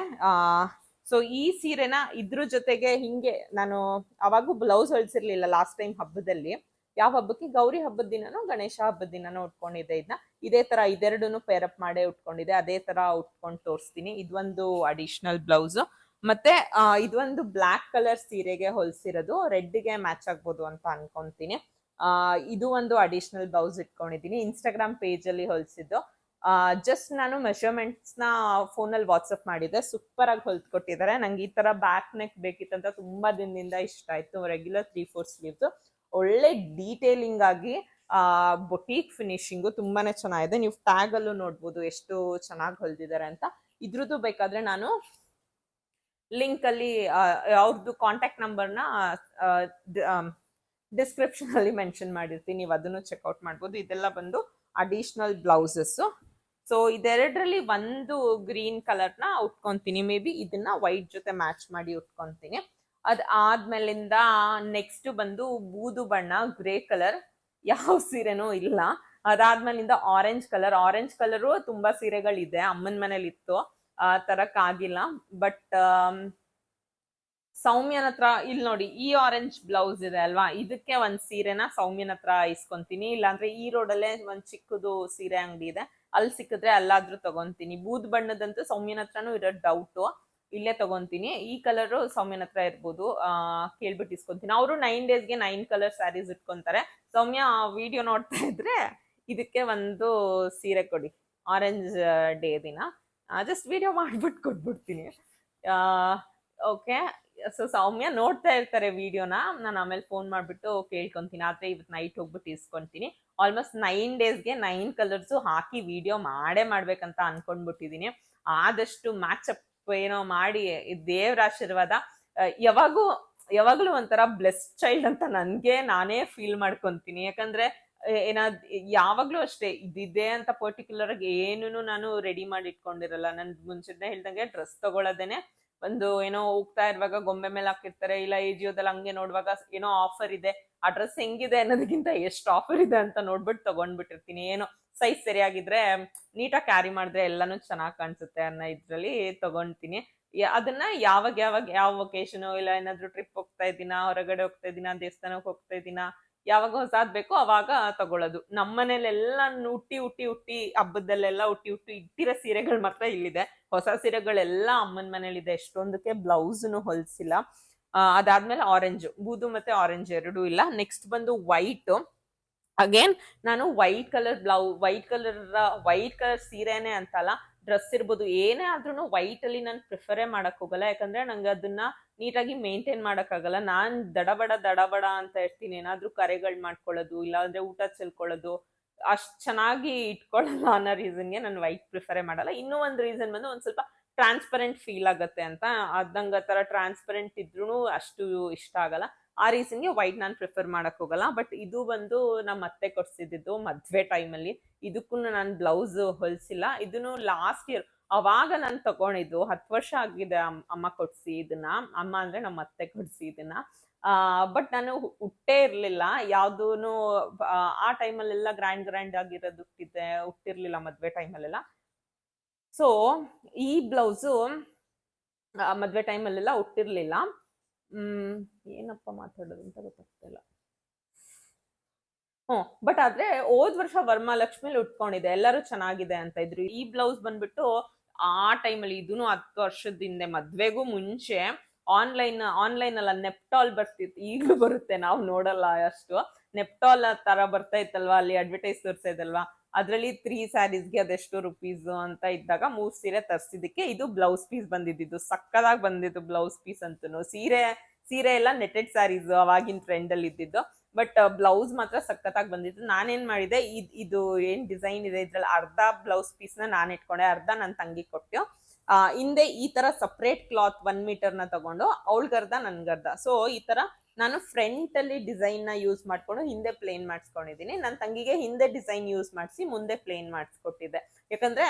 ಸೊ ಈ ಸೀರೆನ ಇದ್ರ ಜೊತೆಗೆ ಹಿಂಗೆ ನಾನು ಅವಾಗೂ ಬ್ಲೌಸ್ ಹೊಳಿಸಿರ್ಲಿಲ್ಲ ಲಾಸ್ಟ್ ಟೈಮ್ ಹಬ್ಬದಲ್ಲಿ. ಯಾವ ಹಬ್ಬಕ್ಕೆ? ಗೌರಿ ಹಬ್ಬದ ದಿನನೋ, ಗಣೇಶ ಹಬ್ಬದ ದಿನನೋ ಉಟ್ಕೊಂಡಿದ್ದೆ ಇದನ್ನ ಇದೇ ತರ ಇದೆರಡನ್ನು ಪೇರಪ್ ಮಾಡೇ ಉಟ್ಕೊಂಡಿದ್ದೆ. ಅದೇ ತರ ಉಟ್ಕೊಂಡು ತೋರಿಸ್ತೀನಿ. ಇದೊಂದು ಅಡಿಷನಲ್ ಬ್ಲೌಸ್ ಮತ್ತೆ ಇದೊಂದು ಬ್ಲಾಕ್ ಕಲರ್ ಸೀರೆಗೆ ಹೊಲ್ಸಿರೋದು ರೆಡ್ಗೆ ಮ್ಯಾಚ್ ಆಗ್ಬೋದು ಅಂತ ಅನ್ಕೊಂತೀನಿ. ಇದು ಒಂದು ಅಡಿಷನಲ್ ಬ್ಲೌಸ್ ಇಟ್ಕೊಂಡಿದ್ದೀನಿ. ಇನ್ಸ್ಟಾಗ್ರಾಮ್ ಪೇಜ್ ಅಲ್ಲಿ ಹೊಲ್ಸಿದ್ದು. ಜಸ್ಟ್ ನಾನು ಮೆಷರ್ಮೆಂಟ್ಸ್ನ ಫೋನಲ್ಲಿ ವಾಟ್ಸಪ್ ಮಾಡಿದ್ದೆ ಸೂಪರ್ ಆಗಿ ಹೊಲ್ಕೊಟ್ಟಿದ್ದಾರೆ ನಂಗೆ ಈ ತರ ಬ್ಯಾಕ್ ನೆಕ್ ಬೇಕಿತ್ತಂತ ತುಂಬಾ ದಿನದಿಂದ ಇಷ್ಟ ಆಯ್ತು. ರೆಗ್ಯುಲರ್ ತ್ರೀ ಫೋರ್ ಸ್ಲೀವ್ಸ್ ಒಳ್ಳೆ ಡೀಟೇಲಿಂಗ್ ಆಗಿ ಬೊಟೀಕ್ ಫಿನಿಶಿಂಗು ತುಂಬಾನೇ ಚೆನ್ನಾಗಿದೆ. ನೀವು ಟ್ಯಾಗ್ ಅಲ್ಲೂ ನೋಡ್ಬೋದು ಎಷ್ಟು ಚೆನ್ನಾಗಿ ಹೊಲ್ದಿದ್ದಾರೆ ಅಂತ. ಇದ್ರದ್ದು ಬೇಕಾದ್ರೆ ನಾನು ಲಿಂಕ್ ಅಲ್ಲಿ ಅವ್ರದ್ದು ಕಾಂಟ್ಯಾಕ್ಟ್ ನಂಬರ್ನ ಡಿಸ್ಕ್ರಿಪ್ಷನ್ ಅಲ್ಲಿ ಮೆನ್ಷನ್ ಮಾಡಿರ್ತೀನಿ. ನೀವು ಅದನ್ನು ಚೆಕ್ಔಟ್ ಮಾಡ್ಬೋದು. ಇದೆಲ್ಲ ಬಂದು ಅಡಿಷನಲ್ ಬ್ಲೌಸಸ್ ಸೊ ಇದೆರಡರಲ್ಲಿ ಒಂದು ಗ್ರೀನ್ ಕಲರ್ನ ಉಟ್ಕೊಂತೀನಿ. ಮೇ ಬಿ ಇದನ್ನ ವೈಟ್ ಜೊತೆ ಮ್ಯಾಚ್ ಮಾಡಿ ಉಟ್ಕೊಂತೀನಿ. ಅದ್ ಆದ್ಮೇಲಿಂದ ನೆಕ್ಸ್ಟ್ ಬಂದು ಬೂದು ಬಣ್ಣ ಗ್ರೇ ಕಲರ್ ಯಾವ ಸೀರೆನೂ ಇಲ್ಲ. ಅದಾದ್ಮೇಲಿಂದ ಆರೆಂಜ್ ಕಲರ್ ಆರೆಂಜ್ ಕಲರು ತುಂಬಾ ಸೀರೆಗಳಿದೆ. ಅಮ್ಮನ ಮನೇಲಿ ಇತ್ತು ಆ ತರಕ್ ಆಗಿಲ್ಲ. ಬಟ್ ಸೌಮ್ಯನ ಹತ್ರ ಇಲ್ಲಿ ನೋಡಿ, ಈ ಆರೆಂಜ್ ಬ್ಲೌಸ್ ಇದೆ ಅಲ್ವಾ? ಇದಕ್ಕೆ ಒಂದ್ ಸೀರೆನ ಸೌಮ್ಯನ ಹತ್ರ ಇಸ್ಕೊಂತೀನಿ. ಇಲ್ಲಾಂದ್ರೆ ಈ ರೋಡಲ್ಲೇ ಒಂದ್ ಚಿಕ್ಕದು ಸೀರೆ ಅಂಗಡಿ ಇದೆ. ಅಲ್ಲಿ ಸಿಕ್ಕಿದ್ರೆ ಅಲ್ಲಾದ್ರೂ ತಗೊಂತೀನಿ. ಬೂದ್ ಬಣ್ಣದಂತೂ ಸೌಮ್ಯನ ಹತ್ರನೂ ಇರೋ ಡೌಟು ಇಲ್ಲೇ ತಗೊಂತೀನಿ. ಈ ಕಲರ್ ಸೌಮ್ಯನ ಹತ್ರ ಇರ್ಬೋದು. ಆ ಕೇಳ್ಬಿಟ್ಟು ಇಸ್ಕೊಂತೀನಿ. ಅವರು ನೈನ್ ಡೇಸ್ಗೆ ನೈನ್ ಕಲರ್ ಸ್ಯಾರೀಸ್ ಇಟ್ಕೊಂತಾರೆ. ಸೌಮ್ಯ ವಿಡಿಯೋ ನೋಡ್ತಾ ಇದ್ರೆ ಇದಕ್ಕೆ ಒಂದು ಸೀರೆ ಕೊಡಿ. ಆರೆಂಜ್ ಡೇ ದಿನ. ಜಸ್ಟ್ ವಿಡಿಯೋ ಮಾಡ್ಬಿಟ್ಟು ಕೊಟ್ಬಿಡ್ತೀನಿ. ಓಕೆ ಸೊ ಸೌಮ್ಯ ನೋಡ್ತಾ ಇರ್ತಾರೆ ವಿಡಿಯೋನ ನಾನು ಆಮೇಲೆ ಫೋನ್ ಮಾಡಿಬಿಟ್ಟು ಕೇಳ್ಕೊತೀನಿ. ಆದರೆ ಇವತ್ತು ನೈಟ್ ಹೋಗ್ಬಿಟ್ಟು ಇಸ್ಕೊತೀನಿ. ಆಲ್ಮೋಸ್ಟ್ ನೈನ್ ಡೇಸ್ಗೆ ನೈನ್ ಕಲರ್ಸು ಹಾಕಿ ವಿಡಿಯೋ ಮಾಡೇ ಮಾಡ್ಬೇಕಂತ ಅನ್ಕೊಂಡ್ಬಿಟ್ಟಿದೀನಿ. ಆದಷ್ಟು ಮ್ಯಾಚಪ್ ಏನೋ ಮಾಡಿ ದೇವ್ರ ಆಶೀರ್ವಾದ ಯಾವಾಗೂ, ಯಾವಾಗಲೂ ಒಂಥರ ಬ್ಲೆಸ್ಡ್ ಚೈಲ್ಡ್ ಅಂತ ನನಗೆ ನಾನೇ ಫೀಲ್ ಮಾಡ್ಕೊತೀನಿ. ಯಾಕಂದ್ರೆ ಏನಾದ್, ಯಾವಾಗ್ಲೂ ಅಷ್ಟೇ, ಇದಿದೆ ಅಂತ ಪರ್ಟಿಕ್ಯುಲರ್ ಆಗಿ ಏನೂ ನಾನು ರೆಡಿ ಮಾಡಿ ಇಟ್ಕೊಂಡಿರಲ್ಲ. ನನ್ ಮುಂಚೆನೆ ಹೇಳ್ದಂಗೆ ಡ್ರೆಸ್ ತಗೊಳ್ಳೋದೇನೆ ಒಂದು ಏನೋ ಹೋಗ್ತಾ ಇರುವಾಗ ಗೊಂಬೆ ಮೇಲೆ ಹಾಕಿರ್ತಾರೆ, ಇಲ್ಲ ಈ ಜಿಯೋದಲ್ಲಿ ಹಂಗೆ ನೋಡುವಾಗ ಏನೋ ಆಫರ್ ಇದೆ. ಆ ಡ್ರೆಸ್ ಹೆಂಗಿದೆ ಅನ್ನೋದಕ್ಕಿಂತ ಎಷ್ಟು ಆಫರ್ ಇದೆ ಅಂತ ನೋಡ್ಬಿಟ್ಟು ತಗೊಂಡ್ಬಿಟ್ಟಿರ್ತೀನಿ. ಏನೋ ಸೈಜ್ ಸರಿಯಾಗಿದ್ರೆ ನೀಟಾಗಿ ಕ್ಯಾರಿ ಮಾಡಿದ್ರೆ ಎಲ್ಲಾನು ಚೆನ್ನಾಗಿ ಕಾಣಿಸುತ್ತೆ ಅನ್ನೋ ಇದ್ರಲ್ಲಿ ತಗೊಂತೀನಿ ಅದನ್ನ ಯಾವಾಗ ಯಾವಾಗ, ಯಾವ ಒಕೇಶನ್ ಇಲ್ಲ ಏನಾದ್ರು ಟ್ರಿಪ್ ಹೋಗ್ತಾ ಇದ್ದೀನಾ, ಹೊರಗಡೆ ಹೋಗ್ತಾ ಇದ್ದೀನ ದೇವಸ್ಥಾನಕ್ಕೆ ಹೋಗ್ತಾ ಇದ್ದೀನ ಯಾವಾಗ ಹೊಸಾದ್ ಬೇಕೋ ಅವಾಗ ತಗೊಳ್ಳೋದು ನಮ್ಮ ಮನೇಲೆಲ್ಲ ಹುಟ್ಟಿ ಹುಟ್ಟಿ ಹುಟ್ಟಿ ಹಬ್ಬದಲ್ಲೆಲ್ಲ ಹುಟ್ಟಿ ಹುಟ್ಟಿ ಇಟ್ಟಿರೋ ಸೀರೆಗಳು ಮಾತ್ರ ಇಲ್ಲಿದೆ. ಹೊಸ ಸೀರೆಗಳೆಲ್ಲ ಅಮ್ಮನ ಮನೇಲಿದೆ. ಎಷ್ಟೊಂದಕ್ಕೆ ಬ್ಲೌಸ್ನು ಹೊಲಿಸಿಲ್ಲ. ಅದಾದ್ಮೇಲೆ ಆರೆಂಜ್ ಬೂದು ಮತ್ತೆ ಆರೆಂಜ್ ಎರಡೂ ಇಲ್ಲ. ನೆಕ್ಸ್ಟ್ ಬಂದು ವೈಟ್ ಅಗೇನ್ ನಾನು white colour blouse white colour white colour ಸೀರೆನೆ ಅಂತಲ್ಲ. ಡ್ರೆಸ್ ಇರ್ಬೋದು, ಏನೇ ಆದ್ರೂ ವೈಟ್ ಅಲ್ಲಿ ನಾನು ಪ್ರಿಫರೇ ಮಾಡಕ್ ಹೋಗಲ್ಲ. ಯಾಕಂದ್ರೆ ನಂಗೆ ಅದನ್ನ ನೀಟಾಗಿ ಮೇಂಟೈನ್ ಆಗಲ್ಲ. ನಾನ್ ದಡಬಡ ದಡಬಡ ಅಂತ ಇರ್ತೀನಿ ಏನಾದ್ರೂ ಕರೆಗಳು ಮಾಡ್ಕೊಳ್ಳೋದು, ಇಲ್ಲಾಂದ್ರೆ ಊಟ ಚೆಲ್ಕೊಳ್ಳೋದು, ಅಷ್ಟ್ ಚೆನ್ನಾಗಿ ಇಟ್ಕೊಳ್ಳಲ್ಲ ಅನ್ನೋ ರೀಸನ್ಗೆ ನಾನು ವೈಟ್ ಪ್ರಿಫರೇ ಮಾಡಲ್ಲ. ಇನ್ನೂ ಒಂದು ರೀಸನ್ ಬಂದು ಒಂದ್ ಸ್ವಲ್ಪ ಟ್ರಾನ್ಸ್ಪರೆಂಟ್ ಫೀಲ್ ಆಗತ್ತೆ ಅಂತ. ಅದಂಗ ತರ ಟ್ರಾನ್ಸ್ಪರೆಂಟ್ ಇದ್ರೂ ಅಷ್ಟು ಇಷ್ಟ ಆಗಲ್ಲ. ಆ ರೀಸನ್ಗೆ ವೈಟ್ ನಾನು ಪ್ರಿಫರ್ ಮಾಡಕ್ ಹೋಗಲ್ಲ. ಬಟ್ ಇದು ಬಂದು ನಮ್ಮ ಅತ್ತೆ ಕೊಡ್ಸಿದ್ದು ಮದ್ವೆ ಟೈಮಲ್ಲಿ ಇದಕ್ಕೂ ನಾನು ಬ್ಲೌಸ್ ಹೊಲ್ಸಿಲ್ಲ. ಇದನ್ನು ಲಾಸ್ಟ್ ಇಯರ್ ಅವಾಗ ನಾನು ತಗೊಂಡಿದ್ದು. ಹತ್ತು ವರ್ಷ ಆಗಿದೆ ಅಮ್- ಅಮ್ಮ ಕೊಡ್ಸಿ ಇದನ್ನ. ಅಮ್ಮ ಅಂದ್ರೆ ನಮ್ಮ ಅತ್ತೆ ಕೊಡ್ಸಿ ಇದನ್ನ. ಬಟ್ ನಾನು ಹುಟ್ಟೇ ಇರ್ಲಿಲ್ಲ. ಯಾವ್ದೂನು, ಆ ಟೈಮಲ್ಲೆಲ್ಲ ಗ್ರ್ಯಾಂಡ್ ಗ್ರ್ಯಾಂಡ್ ಆಗಿರೋದು ಹುಟ್ಟಿದ್ದೆ. ಹುಟ್ಟಿರ್ಲಿಲ್ಲ ಮದ್ವೆ ಟೈಮಲ್ಲೆಲ್ಲ ಸೊ ಈ ಬ್ಲೌಸು ಮದ್ವೆ ಟೈಮಲ್ಲೆಲ್ಲ ಹುಟ್ಟಿರ್ಲಿಲ್ಲ. ಏನಪ್ಪ ಮಾತಾಡೋದು ಅಂತ ಗೊತ್ತಾಗ್ತಿಲ್ಲ ಹ್ಮ್ ಬಟ್ ಆದ್ರೆ ಹೋದ್ ವರ್ಷ ವರ್ಮಾಲಕ್ಷ್ಮಿಲಿ ಉಟ್ಕೊಂಡಿದೆ, ಎಲ್ಲರೂ ಚೆನ್ನಾಗಿದೆ ಅಂತ ಇದ್ರು. ಈ ಬ್ಲೌಸ್ ಬಂದ್ಬಿಟ್ಟು ಆ ಟೈಮಲ್ಲಿ ಇದೂ ಹತ್ತು ವರ್ಷದ ಹಿಂದೆ, ಮದ್ವೆಗೂ ಮುಂಚೆ ಆನ್ಲೈನ್ ಆನ್ಲೈನ್ ನೆಪ್ಟಾಲ್ ಬರ್ತಿತ್ತು. ಈಗಲೂ ಬರುತ್ತೆ, ನಾವು ನೋಡಲ್ಲ ಅಷ್ಟು. ನೆಪ್ಟಾಲ್ ತರ ಬರ್ತಾ ಇತ್ತಲ್ವಾ, ಅಲ್ಲಿ ಅಡ್ವರ್ಟೈಸ್ ತೋರಿಸೋದಲ್ವಾ ಅದ್ರಲ್ಲಿ ತ್ರೀ ಸ್ಯಾರೀಸ್ಗೆ ಅದೆಷ್ಟು ರುಪೀಸ್ ಅಂತ ಇದ್ದಾಗ ಮೂರು ಸೀರೆ ತರಿಸಿದ್ದಕ್ಕೆ ಇದು ಬ್ಲೌಸ್ ಪೀಸ್ ಬಂದಿದ್ದು ಸಕ್ಕದಾಗಿ ಬಂದಿದ್ದು ಬ್ಲೌಸ್ ಪೀಸ್ ಅಂತೂ ಸೀರೆ ಸೀರೆ ಎಲ್ಲ ನೆಟೆಡ್ ಸ್ಯಾರೀಸ್ ಅವಾಗಿನ ಟ್ರೆಂಡ್ ಅಲ್ಲಿ ಇದ್ದಿದ್ದು. ಬಟ್ ಬ್ಲೌಸ್ ಮಾತ್ರ ಸಖತ್ತಾಗಿ ಬಂದಿತ್ತು. ನಾನೇನು ಮಾಡಿದೆ, ಇದು ಇದು ಏನು ಡಿಸೈನ್ ಇದೆ ಇದ್ರಲ್ಲಿ ಅರ್ಧ ಬ್ಲೌಸ್ ಪೀಸ್ನ ನಾನು ಇಟ್ಕೊಂಡೆ, ಅರ್ಧ ನನ್ನ ತಂಗಿ ಕೊಟ್ಟು ಹಿಂದೆ ಈ ತರ ಸಪ್ರೇಟ್ ಕ್ಲಾತ್ ಒನ್ ಮೀಟರ್ನ ತಗೊಂಡು ಅವಳಿಗರ್ಧ ನನ್ಗರ್ಧ ಸೊ ಈ ತರ ನಾನು ಫ್ರಂಟ್ ಅಲ್ಲಿ ಡಿಸೈನ್ನ ಯೂಸ್ ಮಾಡ್ಕೊಂಡು ಹಿಂದೆ ಪ್ಲೇನ್ ಮಾಡಿಸ್ಕೊಂಡಿದ್ದೀನಿ. ನನ್ನ ತಂಗಿಗೆ ಹಿಂದೆ ಡಿಸೈನ್ ಯೂಸ್ ಮಾಡಿಸಿ ಮುಂದೆ ಪ್ಲೇನ್ ಮಾಡಿಸ್ಕೊಟ್ಟಿದ್ದೆ. ಯಾಕಂದ್ರೆ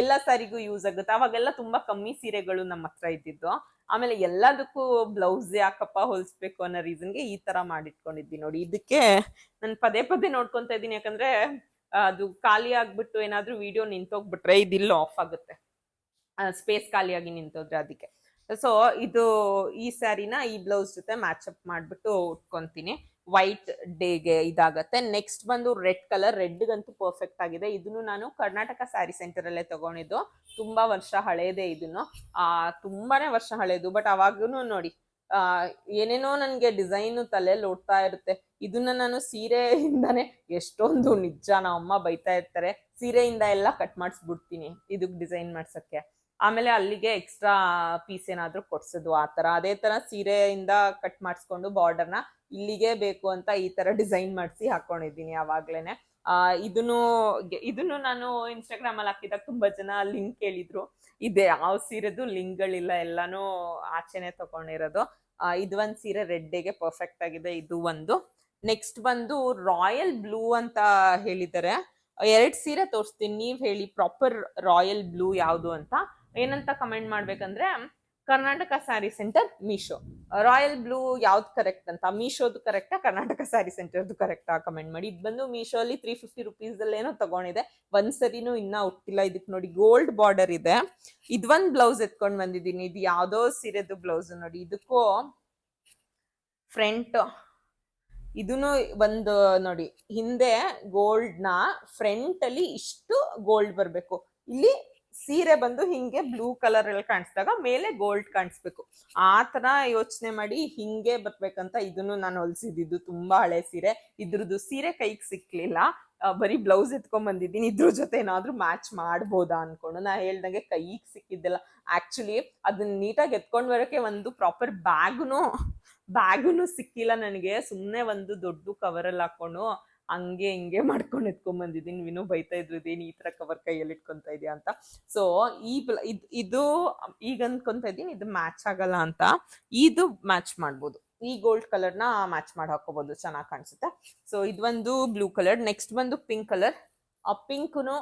ಎಲ್ಲ ಸಾರಿಗೂ ಯೂಸ್ ಆಗುತ್ತೆ. ಅವಾಗೆಲ್ಲ ತುಂಬಾ ಕಮ್ಮಿ ಸೀರೆಗಳು ನಮ್ಮ ಹತ್ರ ಇದ್ದಿದ್ದು. ಆಮೇಲೆ ಎಲ್ಲದಕ್ಕೂ ಬ್ಲೌಸ್ ಯಾಕಪ್ಪ ಹೊಲಿಸ್ಬೇಕು ಅನ್ನೋ ರೀಸನ್ಗೆ ಈ ತರ ಮಾಡಿಟ್ಕೊಂಡಿದ್ದೀನಿ ನೋಡಿ. ಇದಕ್ಕೆ ನಾನು ಪದೇ ಪದೇ ನೋಡ್ಕೊಂತ ಇದ್ದೀನಿ. ಯಾಕಂದ್ರೆ, ಅದು ಖಾಲಿ ಆಗ್ಬಿಟ್ಟು ಏನಾದ್ರೂ ವಿಡಿಯೋ ನಿಂತೋಗ್ಬಿಟ್ರೆ ಇದಿಲ್ಲ ಆಫ್ ಆಗುತ್ತೆ. ಸ್ಪೇಸ್ ಖಾಲಿಯಾಗಿ ನಿಂತೋದ್ರೆ ಅದಕ್ಕೆ. ಸೊ ಇದು ಈ ಸ್ಯಾರಿನ ಈ ಬ್ಲೌಸ್ ಜೊತೆ ಮ್ಯಾಚ್ ಅಪ್ ಮಾಡ್ಬಿಟ್ಟು ಉಟ್ಕೊಂತೀನಿ. ವೈಟ್ ಡೇಗೆ ಇದಾಗತ್ತೆ. ನೆಕ್ಸ್ಟ್ ಬಂದು ರೆಡ್ ಕಲರ್ ರೆಡ್ಗಂತೂ ಪರ್ಫೆಕ್ಟ್ ಆಗಿದೆ. ಇದನ್ನು ನಾನು ಕರ್ನಾಟಕ ಸ್ಯಾರಿ ಸೆಂಟರ್ ಅಲ್ಲೇ ತಗೊಂಡಿದ್ದು. ತುಂಬಾ ವರ್ಷ ಹಳೇದೆ ಇದನ್ನು. ತುಂಬಾನೇ ವರ್ಷ ಹಳೇದು. ಬಟ್ ಅವಾಗೂ ನೋಡಿ ಏನೇನೋ ನನಗೆ ಡಿಸೈನ್ ತಲೆಯಲ್ಲಿ ಓಡ್ತಾ ಇರುತ್ತೆ. ಇದನ್ನ ನಾನು ಸೀರೆಯಿಂದಾನೆ ಎಷ್ಟೊಂದು ನಿಜ ನಮ್ಮ ಅಮ್ಮ ಬೈತಾ ಇರ್ತಾರೆ. ಸೀರೆಯಿಂದ ಎಲ್ಲ ಕಟ್ ಮಾಡಿಸ್ಬಿಡ್ತೀನಿ. ಇದಕ್ಕೆ ಡಿಸೈನ್ ಮಾಡ್ಸಕ್ಕೆ. ಆಮೇಲೆ ಅಲ್ಲಿಗೆ ಎಕ್ಸ್ಟ್ರಾ ಪೀಸ್ ಏನಾದ್ರೂ ಕೊಡ್ಸೋದು ಆ ತರ ಅದೇ ತರ ಸೀರೆಯಿಂದ ಕಟ್ ಮಾಡಿಸ್ಕೊಂಡು ಬಾರ್ಡರ್ನ ಇಲ್ಲಿಗೆ ಬೇಕು ಅಂತ ಈ ತರ ಡಿಸೈನ್ ಮಾಡಿಸಿ ಅವಾಗ್ಲೇನೆ ಆ, ಇದನ್ನು ಇದನ್ನು ನಾನು ಇನ್ಸ್ಟಾಗ್ರಾಮ್ ಅಲ್ಲಿ ಹಾಕಿದಾಗ ತುಂಬಾ ಜನ ಲಿಂಕ್ ಕೇಳಿದ್ರು. ಇದೆ ಯಾವ ಸೀರೆದು ಲಿಂಕ್ಗಳಿಲ್ಲ ಎಲ್ಲಾನು ಆಚೆನೆ ತಗೊಂಡಿರೋದು. ಇದು ಒಂದ್ ಸೀರೆ ರೆಡ್ಡೆಗೆ ಪರ್ಫೆಕ್ಟ್ ಆಗಿದೆ, ಇದು ಒಂದು. ನೆಕ್ಸ್ಟ್ ಬಂದು ರಾಯಲ್ ಬ್ಲೂ ಅಂತ ಹೇಳಿದ್ದಾರೆ. ಎರಡ್ ಸೀರೆ ತೋರಿಸ್ತೀನಿ, ನೀವ್ ಹೇಳಿ ಪ್ರಾಪರ್ ರಾಯಲ್ ಬ್ಲೂ ಯಾವುದು ಅಂತ. ಏನಂತ ಕಮೆಂಟ್ ಮಾಡ್ಬೇಕಂದ್ರೆ, Karnataka sari centre Meesho royal blue ಯಾವ್ದು ಕರೆಕ್ಟ್ ಅಂತ? ಮೀಶೋದು ಕರೆಕ್ಟಾ ಕರ್ನಾಟಕ ಸ್ಯಾರಿ ಸೆಂಟರ್ದು ಕರೆಕ್ಟಾ ಕಮೆಂಟ್ ಮಾಡಿ. ಇದು ಬಂದು ಮೀಶೋ ಅಲ್ಲಿ ತ್ರೀ ಫಿಫ್ಟಿ ರುಪೀಸ್ ತಗೊಂಡಿದೆ. ಒಂದ್ ಸರಿನೂ ಇನ್ನೂ ಉಟ್ಟಿಲ್ಲ ಇದಕ್ಕೆ ನೋಡಿ ಗೋಲ್ಡ್ ಬಾರ್ಡರ್ ಇದೆ. ಇದೊಂದ್ ಬ್ಲೌಸ್ ಎತ್ಕೊಂಡ್ ಬಂದಿದ್ದೀನಿ. ಇದು ಯಾವ್ದೋ ಸೀರೆದು ಬ್ಲೌಸ್ ನೋಡಿ. ಇದಕ್ಕೂ ಫ್ರಂಟ್ ಇದನ್ನು ಒಂದು ನೋಡಿ. ಹಿಂದೆ ಗೋಲ್ಡ್ನ ಫ್ರಂಟ್ ಅಲ್ಲಿ ಇಷ್ಟು ಗೋಲ್ಡ್ ಬರಬೇಕು. ಇಲ್ಲಿ ಸೀರೆ ಬಂದು ಹಿಂಗೆ ಬ್ಲೂ ಕಲರ್ ಅಲ್ಲಿ ಕಾಣಿಸಿದಾಗ ಮೇಲೆ ಗೋಲ್ಡ್ ಕಾಣಿಸ್ಬೇಕು. ಆ ತರ ಯೋಚನೆ ಮಾಡಿ ಹಿಂಗೆ ಬರ್ಬೇಕಂತ ಇದನ್ನು ನಾನು ಹೊಲ್ಸಿದ್ದು ತುಂಬಾ ಹಳೆ ಸೀರೆ. ಇದ್ರದ್ದು ಸೀರೆ ಕೈಗೆ ಸಿಕ್ಲಿಲ್ಲ. ಬರೀ ಬ್ಲೌಸ್ ಎತ್ಕೊಂಡ್ ಬಂದಿದ್ದೀನಿ. ಇದ್ರ ಜೊತೆ ಏನಾದ್ರೂ ಮ್ಯಾಚ್ ಮಾಡ್ಬೋದಾ ಅನ್ಕೊಂಡು ನಾ ಹೇಳ್ದಂಗೆ ಕೈಗೆ ಸಿಕ್ಕಿದ್ದಿಲ್ಲ. ಆಕ್ಚುಲಿ ಅದನ್ನ ನೀಟಾಗಿ ಎತ್ಕೊಂಡ್ ಬರೋಕೆ ಒಂದು ಪ್ರಾಪರ್ ಬ್ಯಾಗ್ನು ಬ್ಯಾಗ್ನು ಸಿಕ್ಕಿಲ್ಲ ನನಗೆ. ಸುಮ್ಮನೆ ಒಂದು ದೊಡ್ಡ ಕವರಲ್ಲಿ ಹಾಕೊಂಡು ಹಂಗೆ ಹಿಂಗೆ ಮಾಡ್ಕೊಂಡು ಎತ್ಕೊಂಡ್ ಬಂದಿದ್ದೀನಿ ವಿನು ಬೈತಾ ಇದ್ರು, ಇದೇನು ಈ ತರ ಕವರ್ ಕೈಯಲ್ಲಿ ಇಟ್ಕೊತಾ ಇದೆಯಾ ಅಂತ. ಸೊ ಈ ಪ್ಲ ಇದ್, ಇದು, ಈಗ ಅನ್ಕೊಂತ ಇದ್ದೀನಿ, ಇದು ಮ್ಯಾಚ್ ಆಗಲ್ಲ ಅಂತ. ಇದು ಮ್ಯಾಚ್ ಮಾಡ್ಬೋದು. ಈ ಗೋಲ್ಡ್ ಕಲರ್ನ ಮ್ಯಾಚ್ ಮಾಡಿ ಹಾಕೋಬಹುದು ಚೆನ್ನಾಗಿ ಕಾಣಿಸುತ್ತೆ. ಸೊ ಇದೊಂದು ಬ್ಲೂ ಕಲರ್ ನೆಕ್ಸ್ಟ್ ಬಂದು ಪಿಂಕ್ ಕಲರ್ ಆ ಪಿಂಕ್ನು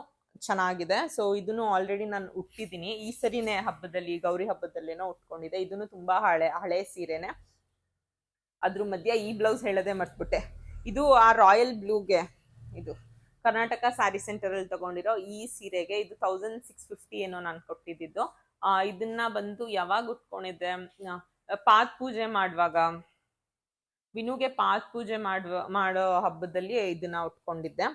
ಚೆನ್ನಾಗಿದೆ. ಸೊ ಇದನ್ನು ಆಲ್ರೆಡಿ ನಾನು ಉಟ್ಟಿದ್ದೀನಿ. ಈ ಸರಿನೇ ಹಬ್ಬದಲ್ಲಿ, ಗೌರಿ ಹಬ್ಬದಲ್ಲೇನೋ ಉಟ್ಕೊಂಡಿದೆ ಇದನ್ನು ತುಂಬಾ ಹಳೆ ಹಳೆ ಸೀರೆನೆ. ಅದ್ರ ಮಧ್ಯ ಈ ಬ್ಲೌಸ್ ಹೇಳದೆ ಮರ್ತ್ಬಿಟ್ಟೆ. ಇದು ಆ ರಾಯಲ್ ಬ್ಲೂಗೆ ಇದು ಕರ್ನಾಟಕ ಸ್ಯಾರಿ ಸೆಂಟರ್ ಅಲ್ಲಿ ತಗೊಂಡಿರೋ ಈ ಸೀರೆಗೆ ಇದು ತೌಸಂಡ್ ಸಿಕ್ಸ್ ಫಿಫ್ಟಿ ಏನೋ ನಾನು ಕೊಟ್ಟಿದ್ದು ಇದನ್ನ ಬಂದು ಯಾವಾಗ ಉಟ್ಕೊಂಡಿದ್ದೆ? ಪಾತ್ ಪೂಜೆ ಮಾಡುವಾಗ, ವಿನುಗೆ ಪಾತ್ ಪೂಜೆ ಮಾಡುವ, ಮಾಡೋ ಹಬ್ಬದಲ್ಲಿ ಇದನ್ನ ಉಟ್ಕೊಂಡಿದ್ದೆ.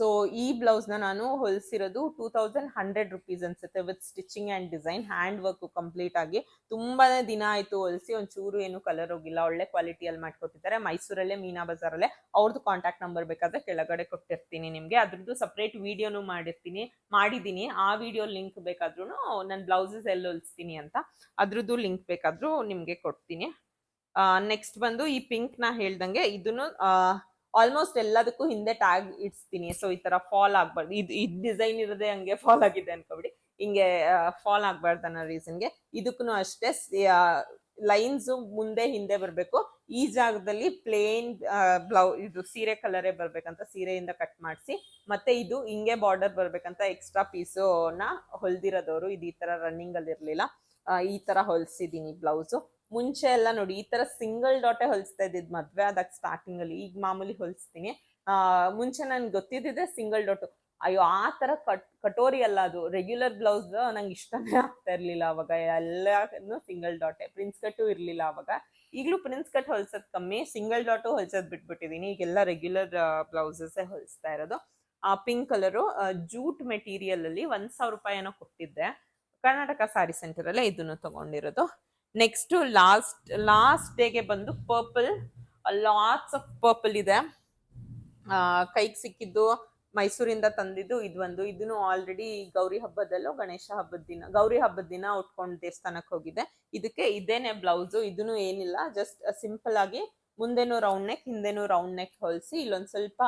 ಸೊ ಈ ಬ್ಲೌಸ್ನ ನಾನು ಹೊಲಿಸಿರೋದು ಟೂ ತೌಸಂಡ್ ಹಂಡ್ರೆಡ್ ರುಪೀಸ್ ಅನ್ಸುತ್ತೆ with stitching and design hand work complete ಆಗಿ ತುಂಬಾನೇ ದಿನ ಆಯಿತು ಹೊಲಿಸಿ. ಒಂಚೂರು ಏನು ಕಲರ್ ಹೋಗಿಲ್ಲ. ಒಳ್ಳೆ ಕ್ವಾಲಿಟಿಯಲ್ಲಿ ಮಾಡ್ಕೊತಿದ್ದಾರೆ ಮೈಸೂರಲ್ಲೇ, ಮೀನಾ ಬಜಾರಲ್ಲೇ ಅವ್ರದ್ದು ಕಾಂಟ್ಯಾಕ್ಟ್ ನಂಬರ್ ಬೇಕಾದ್ರೆ ಕೆಳಗಡೆ ಕೊಟ್ಟಿರ್ತೀನಿ ನಿಮಗೆ. ಅದ್ರದ್ದು ಸಪ್ರೇಟ್ ವೀಡಿಯೋನು ಮಾಡಿರ್ತೀನಿ, ಮಾಡಿದ್ದೀನಿ. ಆ ವಿಡಿಯೋ ಲಿಂಕ್ ಬೇಕಾದ್ರೂ ನನ್ನ ಬ್ಲೌಸಸ್ ಎಲ್ಲಿ ಹೊಲಿಸ್ತೀನಿ ಅಂತ ಅದ್ರದ್ದು ಲಿಂಕ್ ಬೇಕಾದರೂ ನಿಮಗೆ ಕೊಡ್ತೀನಿ. ನೆಕ್ಸ್ಟ್ ಬಂದು ಈ ಪಿಂಕ್ನ ಹೇಳ್ದಂಗೆ ಇದನ್ನು ಆಲ್ಮೋಸ್ಟ್ ಎಲ್ಲದಕ್ಕೂ ಹಿಂದೆ ಟ್ಯಾಗ್ ಇಡ್ಸ್ತೀನಿ. ಸೊ ಈ ತರ ಫಾಲ್ ಆಗ್ಬಾರ್ದು. ಇದು ಇದು ಡಿಸೈನ್ ಇರೋದೇ ಹಂಗೆ ಫಾಲ್ ಆಗಿದೆ ಅನ್ಕೊಬಿಡಿ. ಹಿಂಗೆ ಫಾಲ್ ಆಗ್ಬಾರ್ದು ಅನ್ನೋ ರೀಸನ್ಗೆ ಇದಕ್ಕೂ ಅಷ್ಟೇ ಲೈನ್ಸ್ ಮುಂದೆ ಹಿಂದೆ ಬರಬೇಕು. ಈ ಜಾಗದಲ್ಲಿ ಪ್ಲೇನ್ ಬ್ಲೌ ಇದು ಸೀರೆ ಕಲರೇ ಬರ್ಬೇಕಂತ ಸೀರೆಯಿಂದ ಕಟ್ ಮಾಡಿಸಿ. ಮತ್ತೆ ಇದು ಹಿಂಗೆ ಬಾರ್ಡರ್ ಬರ್ಬೇಕಂತ ಎಕ್ಸ್ಟ್ರಾ ಪೀಸು ನ ಹೊಲ್ದಿರೋದವರು. ಇದು ಈ ತರ ರನ್ನಿಂಗ್ ಅಲ್ಲಿ ಇರ್ಲಿಲ್ಲ ಈ ತರ ಹೊಲ್ಸಿದೀನಿ ಬ್ಲೌಸು ಮುಂಚೆ ಎಲ್ಲ ನೋಡಿ, ಈ ತರ ಸಿಂಗಲ್ ಡಾಟೆ ಹೊಲಿಸ್ತಾ ಇದ್ದಿದ್ ಮದ್ವೆ ಅದಕ್ಕೆ ಸ್ಟಾರ್ಟಿಂಗ್ ಅಲ್ಲಿ, ಈಗ ಮಾಮೂಲಿ ಹೊಲಿಸ್ತೀನಿ. ಆ, ಮುಂಚೆ ನನ್ಗೆ ಗೊತ್ತಿದ್ದಿದ್ರೆ ಸಿಂಗಲ್ ಡಾಟು ಅಯ್ಯೋ, ಆ ತರ ಕಟ್, ಕಟೋರಿ ಅಲ್ಲ ಅದು. ರೆಗ್ಯುಲರ್ ಬ್ಲೌಸ್ ನಂಗೆ ಇಷ್ಟನೇ ಆಗ್ತಾ ಇರ್ಲಿಲ್ಲ ಅವಾಗ. ಎಲ್ಲಾನು ಸಿಂಗಲ್ ಡಾಟೆ ಪ್ರಿನ್ಸ್ ಕಟ್ಟು ಇರ್ಲಿಲ್ಲ ಅವಾಗ. ಈಗಲೂ ಪ್ರಿನ್ಸ್ ಕಟ್ ಹೊಲ್ಸೋದ್ ಕಮ್ಮಿ. ಸಿಂಗಲ್ ಡಾಟು ಹೊಲ್ಸೋದ್ ಬಿಟ್ಬಿಟ್ಟಿದೀನಿ. ಈಗೆಲ್ಲ ರೆಗ್ಯುಲರ್ ಬ್ಲೌಸಸ್ ಹೊಲಿಸ್ತಾ ಇರೋದು. ಆ ಪಿಂಕ್ ಕಲರು ಜೂಟ್ ಮೆಟೀರಿಯಲ್ ಅಲ್ಲಿ ಒಂದ್ ಸಾವಿರ ರೂಪಾಯಿ ಏನೋ ಕೊಟ್ಟಿದ್ದೆ. ಕರ್ನಾಟಕ ಸ್ಯಾರಿ ಸೆಂಟರ್ ಅಲ್ಲೇ ಇದನ್ನು ತಗೊಂಡಿರೋದು. ನೆಕ್ಸ್ಟ್ ಲಾಸ್ಟ್ ಲಾಸ್ಟ್ ಡೇಗೆ ಬಂದು ಪರ್ಪಲ್ ಲಾಟ್ಸ್ ಆಫ್ ಪರ್ಪಲ್ ಇದೆ. ಕೈಗೆ ಸಿಕ್ಕಿದ್ದು, ಮೈಸೂರಿಂದ ತಂದಿದ್ದು ಇದು ಒಂದು ಇದನ್ನು ಆಲ್ರೆಡಿ ಗೌರಿ ಹಬ್ಬದಲ್ಲೋ, ಗಣೇಶ ಹಬ್ಬದ ದಿನ, ಗೌರಿ ಹಬ್ಬದ ದಿನ ಉಟ್ಕೊಂಡು ದೇವಸ್ಥಾನಕ್ಕೆ ಹೋಗಿದೆ ಇದಕ್ಕೆ ಇದೇನೆ ಬ್ಲೌಸು ಇದನ್ನು ಏನಿಲ್ಲ ಜಸ್ಟ್ ಸಿಂಪಲ್ ಆಗಿ ಮುಂದೆನೂ ರೌಂಡ್ ನೆಕ್ ಹಿಂದೆನೂ ರೌಂಡ್ ನೆಕ್ ಹೊಲಿಸಿ, ಇಲ್ಲೊಂದು ಸ್ವಲ್ಪ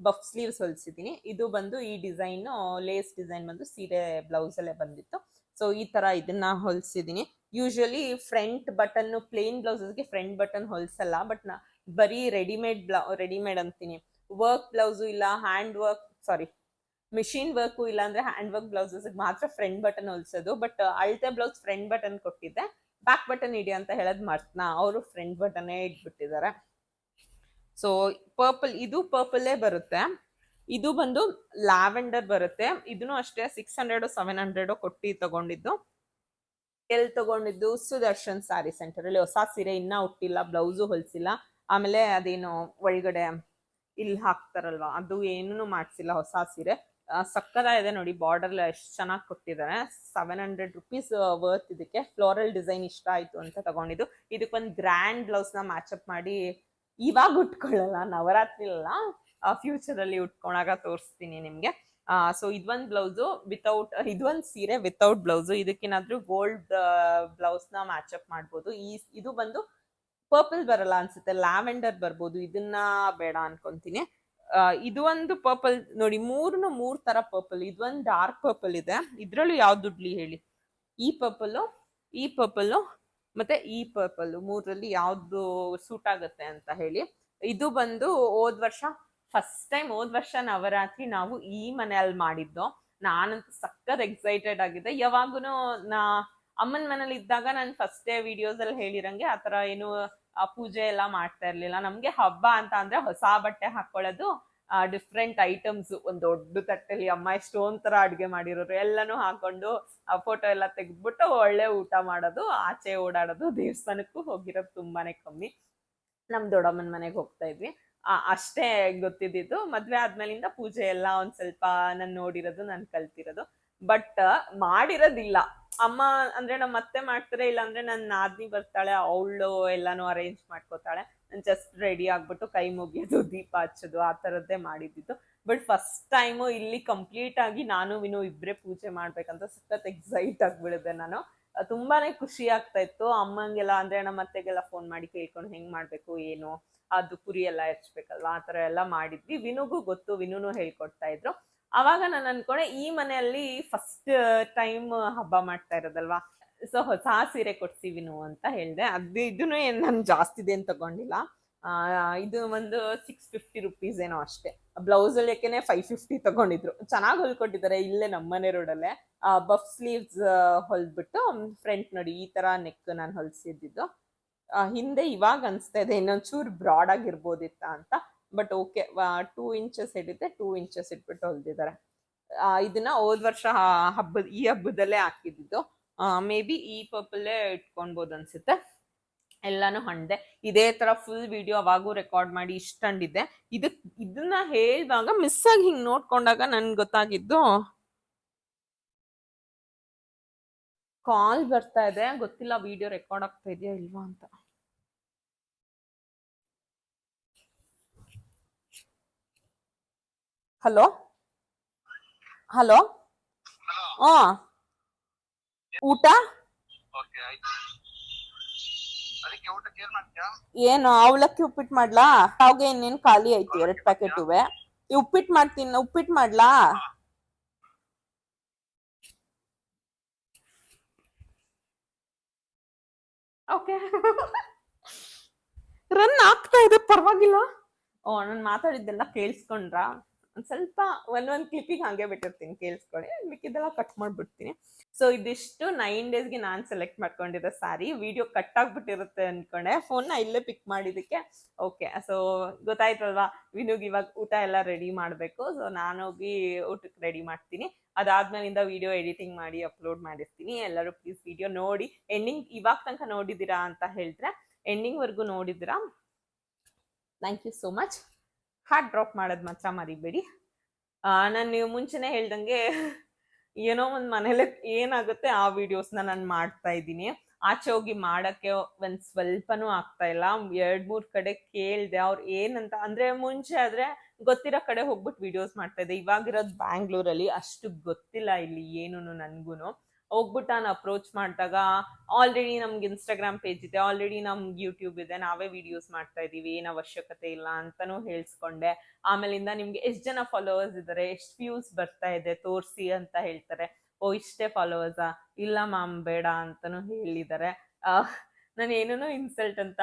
ಬಫ್ ಸ್ಲೀವ್ಸ್ ಹೊಲಿಸಿದ್ದೀನಿ. ಇದು ಬಂದು ಈ ಡಿಸೈನ್ ಲೇಸ್ ಡಿಸೈನ್ ಬಂದು ಸೀರೆ ಬ್ಲೌಸಲ್ಲೇ ಬಂದಿತ್ತು. ಸೊ ಈ ತರ ಇದನ್ನ ಹೊಲ್ಸಿದೀನಿ ಯೂಶಲಿ ಫ್ರಂಟ್ ಬಟನ್ ಪ್ಲೇನ್ ಬ್ಲೌಸಸ್ಗೆ ಫ್ರಂಟ್ ಬಟನ್ ಹೊಲ್ಸಲ್ಲ ಬಟ್ ನಾ ಬರೀ ರೆಡಿಮೇಡ್ ಬ್ಲೌ ರೆಡಿಮೇಡ್ ಅಂತೀನಿ. ವರ್ಕ್ ಬ್ಲೌಸು ಇಲ್ಲ hand work saree machine work ಇಲ್ಲ ಅಂದ್ರೆ ಹ್ಯಾಂಡ್ ವರ್ಕ್ ಬ್ಲೌಸಸ್ ಮಾತ್ರ ಫ್ರಂಟ್ ಬಟನ್ ಹೊಲ್ಸೋದು ಬಟ್ ಅಳತೆ ಬ್ಲೌಸ್ ಫ್ರಂಟ್ ಬಟನ್ ಕೊಟ್ಟಿದ್ದೆ ಬ್ಯಾಕ್ ಬಟನ್ ಇಡಿ ಅಂತ ಹೇಳೋದ್ ಮರ್ತನ, ಅವರು ಫ್ರಂಟ್ ಬಟನ್ನೇ ಇಟ್ಬಿಟ್ಟಿದ್ದಾರೆ ಸೊ ಪರ್ಪಲ್ ಇದು ಪರ್ಪಲ್ಲೇ ಬರುತ್ತೆ. ಇದು ಬಂದು ಲ್ಯಾವೆಂಡರ್ ಬರುತ್ತೆ. ಇದನ್ನು ಅಷ್ಟೇ ಸಿಕ್ಸ್ ಹಂಡ್ರೆಡ್ ಸೆವೆನ್ ಹಂಡ್ರೆಡ್ ಕೊಟ್ಟು ತಗೊಂಡಿದ್ದು. ಎಲ್ಲಿ ತಗೊಂಡಿದ್ದು ಸುದರ್ಶನ್ ಸ್ಯಾರಿ ಸೆಂಟರ್. ಅಲ್ಲಿ ಹೊಸ ಸೀರೆ ಇನ್ನ ಹುಟ್ಟಿಲ್ಲ, ಬ್ಲೌಸು ಹೊಲ್ಸಿಲ್ಲ. ಆಮೇಲೆ ಅದೇನು ಒಳಗಡೆ ಇಲ್ಲಿ ಹಾಕ್ತಾರಲ್ವಾ, ಅದು ಏನೂ ಮಾಡಿಸಿಲ್ಲ ಹೊಸ ಸೀರೆ. ಸಕ್ಕದ ಇದೆ ನೋಡಿ ಬಾರ್ಡರ್ ಎಷ್ಟು ಚೆನ್ನಾಗಿ ಕೊಟ್ಟಿದ್ದಾರೆ. ಸೆವೆನ್ ಹಂಡ್ರೆಡ್ ರುಪೀಸ್ ವರ್ತ್ ಇದಕ್ಕೆ. ಫ್ಲೋರಲ್ ಡಿಸೈನ್ ಇಷ್ಟ ಆಯ್ತು ಅಂತ ತಗೊಂಡಿದ್ದು. ಇದಕ್ಕೆ ಒಂದು ಗ್ರ್ಯಾಂಡ್ ಬ್ಲೌಸ್ನ ಮ್ಯಾಚಪ್ ಮಾಡಿ ಇವಾಗ ಉಟ್ಕೊಳ್ಳಲ್ಲ ಫ್ಯೂಚರ್ ಅಲ್ಲಿ ಉಟ್ಕೊಂಡಾಗ ತೋರಿಸ್ತೀನಿ ನಿಮ್ಗೆ. ಸೊ ಇದೊಂದು ಬ್ಲೌಸು ವಿತೌಟ್ ಇದೊಂದು ಸೀರೆ ವಿತೌಟ್ ಬ್ಲೌಸು. ಇದಕ್ಕೇನಾದ್ರೂ ಗೋಲ್ಡ್ ಬ್ಲೌಸ್ನ ಮ್ಯಾಚಪ್ ಮಾಡ್ಬೋದು. ಈ ಇದು ಬಂದು ಪರ್ಪಲ್ ಬರಲ್ಲ ಅನ್ಸುತ್ತೆ. ಲ್ಯಾವೆಂಡರ್ ಬರ್ಬೋದು. ಇದನ್ನ ಬೇಡ ಅನ್ಕೊಂತೀನಿ. ಇದು ಒಂದು ಪರ್ಪಲ್ ನೋಡಿ ಮೂರ್ನು ಮೂರ್ ತರ ಪರ್ಪಲ್ ಇದೊಂದು ಡಾರ್ಕ್ ಪರ್ಪಲ್ ಇದೆ. ಇದ್ರಲ್ಲೂ ಯಾವ್ದು ದುಡ್ಲಿ ಹೇಳಿ? ಈ ಪರ್ಪಲ್ಲು ಈ ಪರ್ಪಲ್ಲು ಮತ್ತೆ ಈ ಪರ್ಪಲ್ ಮೂರಲ್ಲಿ ಯಾವ್ದು ಸೂಟ್ ಆಗುತ್ತೆ ಅಂತ ಹೇಳಿ. ಇದು ಬಂದು ಹೋದ್ ವರ್ಷ ಫಸ್ಟ್ ಟೈಮ್ ಹೋದ್ ವರ್ಷ ನವರಾತ್ರಿ ನಾವು ಈ ಮನೆಯಲ್ಲಿ ಮಾಡಿದ್ದು. ನಾನಂತೂ ಸಖತ್ ಎಕ್ಸೈಟೆಡ್ ಆಗಿದ್ದೆ. ಯಾವಾಗೂ ನಾ ಅಮ್ಮನ ಮನೇಲಿ ಇದ್ದಾಗ ನಾನು ಫಸ್ಟ್ ಡೇ ವಿಡಿಯೋಸ್ ಅಲ್ಲಿ ಹೇಳಿರಂಗೆ ಆತರ ಏನು ಪೂಜೆ ಎಲ್ಲ ಮಾಡ್ತಾ ಇರ್ಲಿಲ್ಲ. ನಮ್ಗೆ ಹಬ್ಬ ಅಂತ ಅಂದ್ರೆ ಹೊಸ ಬಟ್ಟೆ ಹಾಕೊಳ್ಳೋದು ಡಿಫ್ರೆಂಟ್ ಐಟಮ್ಸ್ ಒಂದ್ ದೊಡ್ಡ ತಟ್ಟೆಲಿ ಅಮ್ಮ ಎಷ್ಟೊಂದ್ ತರ ಅಡ್ಗೆ ಮಾಡಿರೋರು. ಎಲ್ಲಾನು ಹಾಕೊಂಡು ಫೋಟೋ ಎಲ್ಲ ತೆಗೆದ್ಬಿಟ್ಟು ಒಳ್ಳೆ ಊಟ ಮಾಡೋದು, ಆಚೆ ಓಡಾಡೋದು, ದೇವಸ್ಥಾನಕ್ಕೂ ಹೋಗಿರೋದು ತುಂಬಾನೇ ಕಮ್ಮಿ. ನಮ್ ದೊಡ್ಡಮ್ಮನ ಮನೆಗೆ ಹೋಗ್ತಾ ಇದ್ವಿ. ಅಷ್ಟೇ ಗೊತ್ತಿದ್ದಿದ್ದು. ಮದ್ವೆ ಆದ್ಮೇಲಿಂದ ಪೂಜೆ ಎಲ್ಲ ಒಂದ್ ಸ್ವಲ್ಪ ನಾನು ನೋಡಿರೋದು, ನಾನು ಕಲ್ತಿರೋದು. ಬಟ್, ಮಾಡಿರೋದಿಲ್ಲ. ಅಮ್ಮ ಅಂದ್ರೆ ನಮ್ಮ ಅತ್ತೆ ಮಾಡ್ತಾರೆ ಇಲ್ಲ ಅಂದ್ರೆ ನನ್ನ ನಾದ್ನಿ ಬರ್ತಾಳೆ, ಅವಳು ಎಲ್ಲಾನು ಅರೇಂಜ್ ಮಾಡ್ಕೋತಾಳೆ. ನಾನು ಜಸ್ಟ್ ರೆಡಿ ಆಗ್ಬಿಟ್ಟು ಕೈ ಮುಗಿಯೋದು, ದೀಪ ಹಚ್ಚೋದು, ಆ ಥರದ್ದೇ ಮಾಡಿದ್ದಿದ್ದು. ಬಟ್ ಫಸ್ಟ್ ಟೈಮು ಇಲ್ಲಿ ಕಂಪ್ಲೀಟ್ ಆಗಿ ನಾನು, ವಿನು ಇಬ್ಬರೇ ಪೂಜೆ ಮಾಡ್ಬೇಕಂತ ಸಖತ್ ಎಕ್ಸೈಟ್ ಆಗ್ಬಿಡಿದೆ ನಾನು. ತುಂಬಾನೇ ಖುಷಿ ಆಗ್ತಾ ಇತ್ತು. ಅಮ್ಮಂಗೆಲ್ಲ ಅಂದ್ರೆ ನಮ್ಮ ಅತ್ತೆಗೆಲ್ಲ ಫೋನ್ ಮಾಡಿ ಕೇಳ್ಕೊಂಡು ಹೆಂಗ್ ಮಾಡ್ಬೇಕು, ಏನು? ಅದು ಕುರಿ ಎಲ್ಲ ಹೆಚ್ಚಬೇಕಲ್ವಾ ಆ ಥರ ಎಲ್ಲ ಮಾಡಿದ್ವಿ. ವಿನುಗೂ ಗೊತ್ತು, ವಿನುನು ಹೇಳ್ಕೊಡ್ತಾ ಇದ್ರು. ಅವಾಗ ನಾನು ಅನ್ಕೊಂಡೆ, ಈ ಮನೆಯಲ್ಲಿ ಫಸ್ಟ್ ಟೈಮ್ ಹಬ್ಬ ಮಾಡ್ತಾ ಇರೋದಲ್ವಾ? ಸೊ ಹೊಸ ಸೀರೆ ಕೊಡ್ಸಿವಿನು ಅಂತ ಹೇಳಿದೆ. ಅದು ಇದನ್ನು ಏನು ನಾನು ಜಾಸ್ತಿ ಏನು ತಗೊಂಡಿಲ್ಲ. ಇದು ಒಂದು ಸಿಕ್ಸ್ ಫಿಫ್ಟಿ ರುಪೀಸ್ ಏನೋ ಅಷ್ಟೇ. ಬ್ಲೌಸ್ ಹೊಲಿಯಕ್ಕೆ ಫೈವ್ ಫಿಫ್ಟಿ ತಗೊಂಡಿದ್ರು. ಚೆನ್ನಾಗಿ ಹೊಲ್ಕೊಟ್ಟಿದ್ದಾರೆ ಇಲ್ಲೇ ನಮ್ಮನೆ ರೋಡಲ್ಲೇ ಬಫ್ ಸ್ಲೀವ್ಸ್ ಹೊಲ್ದ್ಬಿಟ್ಟು ಫ್ರಂಟ್ ನೋಡಿ, ಈ ತರ ನೆಕ್ ನಾನು ಹೊಲ್ಸಿದ್ದು ಹಿಂದೆ ಇವಾಗ ಅನಿಸ್ತಾ ಇದೆ ಇನ್ನೊಂಚೂರು ಬ್ರಾಡ್ ಆಗಿರ್ಬೋದಿತ್ತ ಅಂತ. ಬಟ್ ಓಕೆ ಟೂ ಇಂಚಸ್ ಹಿಡಿತೆ ಟೂ ಇಂಚಸ್ ಇಟ್ಬಿಟ್ಟು ಹೊಲ್ದಿದ್ದಾರೆ ಇದನ್ನ ಹೋದ್ ವರ್ಷ ಹಬ್ಬ ಈ ಹಬ್ಬದಲ್ಲೇ ಹಾಕಿದ್ದು. ಮೇ ಬಿ ಈ ಪರ್ಪಲ್ಲೇ ಇಟ್ಕೊಳ್ಬೋದು ಅನ್ಸುತ್ತೆ. ಎಲ್ಲಾನು ಹಂಡೆ ಇದೇ ತರ ಫುಲ್ ವಿಡಿಯೋ ಅವಾಗೂ ರೆಕಾರ್ಡ್ ಮಾಡಿ ಇಷ್ಟ ಹಂಡಿದ್ದೆ. ಇದಕ್, ಇದನ್ನ ಹೇಳಿದಾಗ ಮಿಸ್ ಆಗಿ ಹಿಂಗ್ ನೋಡ್ಕೊಂಡಾಗ ನನ್ಗೆ ಗೊತ್ತಾಗಿದ್ದು ಕಾಲ್ ಬರ್ತಾ ಇದೆ. ಗೊತ್ತಿಲ್ಲ ವಿಡಿಯೋ ರೆಕಾರ್ಡ್ ಆಗ್ತಾ ಇದೆಯಾ ಇಲ್ವಾ ಅಂತ. ಹಲೋ? ಹಲೋ? ಹಾ. ಊಟ? ಏನು ಅವಲಕ್ಕಿ ಉಪ್ಪಿಟ್ಟು ಮಾಡ್ಲಾ? ಅವಾಗ ಇನ್ನೇನ್ ಖಾಲಿ ಐತಿ ಎರಡ್ ಪ್ಯಾಕೆಟ್ ಇವೆ ಉಪ್ಪಿಟ್ಟು ಮಾಡ್ತೀನಿ ಉಪ್ಪಿಟ್ಟು ಮಾಡ್ಲಾ? ಓಕೆ. ರನ್ ಆಗ್ತಾ ಇದೆ ಪರವಾಗಿಲ್ಲ. ಓ ನಾನು ಮಾತಾಡಿದ್ದೆಲ್ಲ ಕೇಳಿಸ್ಕೊಂಡ್ರಾ? ಒಂದ್ ಸ್ವಲ್ಪ ಒಂದೊಂದ್ ಕ್ಲಿಪ್ಪಿಗೆ ಹಾಗೆ ಬಿಟ್ಟಿರ್ತೀನಿ, ಕೇಳಿಸ್ಕೊಳ್ಳಿ. ಮಿಕ್ಕಿದ್ದೆಲ್ಲ ಕಟ್ ಮಾಡ್ಬಿಡ್ತೀನಿ. ಸೊ ಇದಿಷ್ಟು ನೈನ್ ಡೇಸ್ಗೆ ನಾನು ಸೆಲೆಕ್ಟ್ ಮಾಡ್ಕೊಂಡಿರೋ ಸ್ಯಾರಿ ವಿಡಿಯೋ ಕಟ್ ಆಗ್ಬಿಟ್ಟಿರುತ್ತೆ ಅನ್ಕೊಂಡೆ. ಫೋನ್ನ ಇಲ್ಲೇ ಪಿಕ್ ಮಾಡಿದಕ್ಕೆ ಓಕೆ ಸೊ ಗೊತ್ತಾಯ್ತಲ್ವಾ? ವಿನುಗ್ ಇವಾಗ ಊಟ ಎಲ್ಲ ರೆಡಿ ಮಾಡಬೇಕು. ಸೊ ನಾನು ಹೋಗಿ ಊಟಕ್ಕೆ ರೆಡಿ ಮಾಡ್ತೀನಿ. ಅದಾದ್ಮೇಲಿಂದ ವಿಡಿಯೋ ಎಡಿಟಿಂಗ್ ಮಾಡಿ ಅಪ್ಲೋಡ್ ಮಾಡಿರ್ತೀನಿ. ಎಲ್ಲರೂ ಪ್ಲೀಸ್ ವಿಡಿಯೋ ನೋಡಿ. ಎಂಡಿಂಗ್ ಇವಾಗ ತನಕ ನೋಡಿದ್ದೀರಾ ಅಂತ ಹೇಳಿದ್ರೆ ಎಂಡಿಂಗ್ವರೆಗೂ ನೋಡಿದ್ದೀರಾ? Thank you so much heart drop ಮಾಡೋದು ಮಾತ್ರ ಮರಿಬೇಡಿ. ನಾನು ನೀವು ಮುಂಚೆನೆ ಹೇಳ್ದಂಗೆ ಏನೋ ಒಂದು ಮನೇಲೆ ಏನಾಗುತ್ತೆ ಆ ವಿಡಿಯೋಸ್ನ ನಾನು ಮಾಡ್ತಾ ಇದ್ದೀನಿ. ಆಚೆ ಹೋಗಿ ಮಾಡಕ್ಕೆ ಒಂದ್ ಸ್ವಲ್ಪನೂ ಆಗ್ತಾ ಇಲ್ಲ. ಎರಡ್, ಮೂರ್ ಕಡೆ ಕೇಳ್ದೆ, ಅವ್ರು ಏನಂತ ಅಂದ್ರೆ ಮುಂಚೆ ಆದ್ರೆ ಗೊತ್ತಿರೋ ಕಡೆ ಹೋಗ್ಬಿಟ್ಟು ವಿಡಿಯೋಸ್ ಮಾಡ್ತಾ ಇದ್ದೆ. ಇವಾಗಿರೋದು ಬ್ಯಾಂಗ್ಳೂರಲ್ಲಿ ಅಷ್ಟು ಗೊತ್ತಿಲ್ಲ ಇಲ್ಲಿ ಏನೂ ನನ್ಗೂನು. ಹೋಗ್ಬಿಟ್ಟು ನಾನು ಅಪ್ರೋಚ್ ಮಾಡಿದಾಗ ಆಲ್ರೆಡಿ ನಮ್ಗೆ ಇನ್ಸ್ಟಾಗ್ರಾಮ್ ಪೇಜ್ ಇದೆ ಆಲ್ರೆಡಿ ನಮ್ಗೆ ಯೂಟ್ಯೂಬ್ ಇದೆ, ನಾವೇ ವಿಡಿಯೋಸ್ ಮಾಡ್ತಾ ಇದೀವಿ, ಏನು ಅವಶ್ಯಕತೆ ಇಲ್ಲ ಅಂತಾನೂ ಹೇಳಿಸ್ಕೊಂಡೆ. ಆಮೇಲಿಂದ ನಿಮ್ಗೆ ಎಷ್ಟು ಜನ ಫಾಲೋವರ್ಸ್ ಇದ್ದಾರೆ ಎಷ್ಟು ವ್ಯೂಸ್ ಬರ್ತಾ ಇದೆ, ತೋರಿಸಿ ಅಂತ ಹೇಳ್ತಾರೆ. ಓ, ಇಷ್ಟೇ ಫಾಲೋವರ್ಸಾ ಇಲ್ಲ ಮ್ಯಾಮ್ ಬೇಡ ಅಂತಾನೂ ಹೇಳಿದ್ದಾರೆ ನಾನು ಏನೇನೋ ಇನ್ಸಲ್ಟ್ ಅಂತ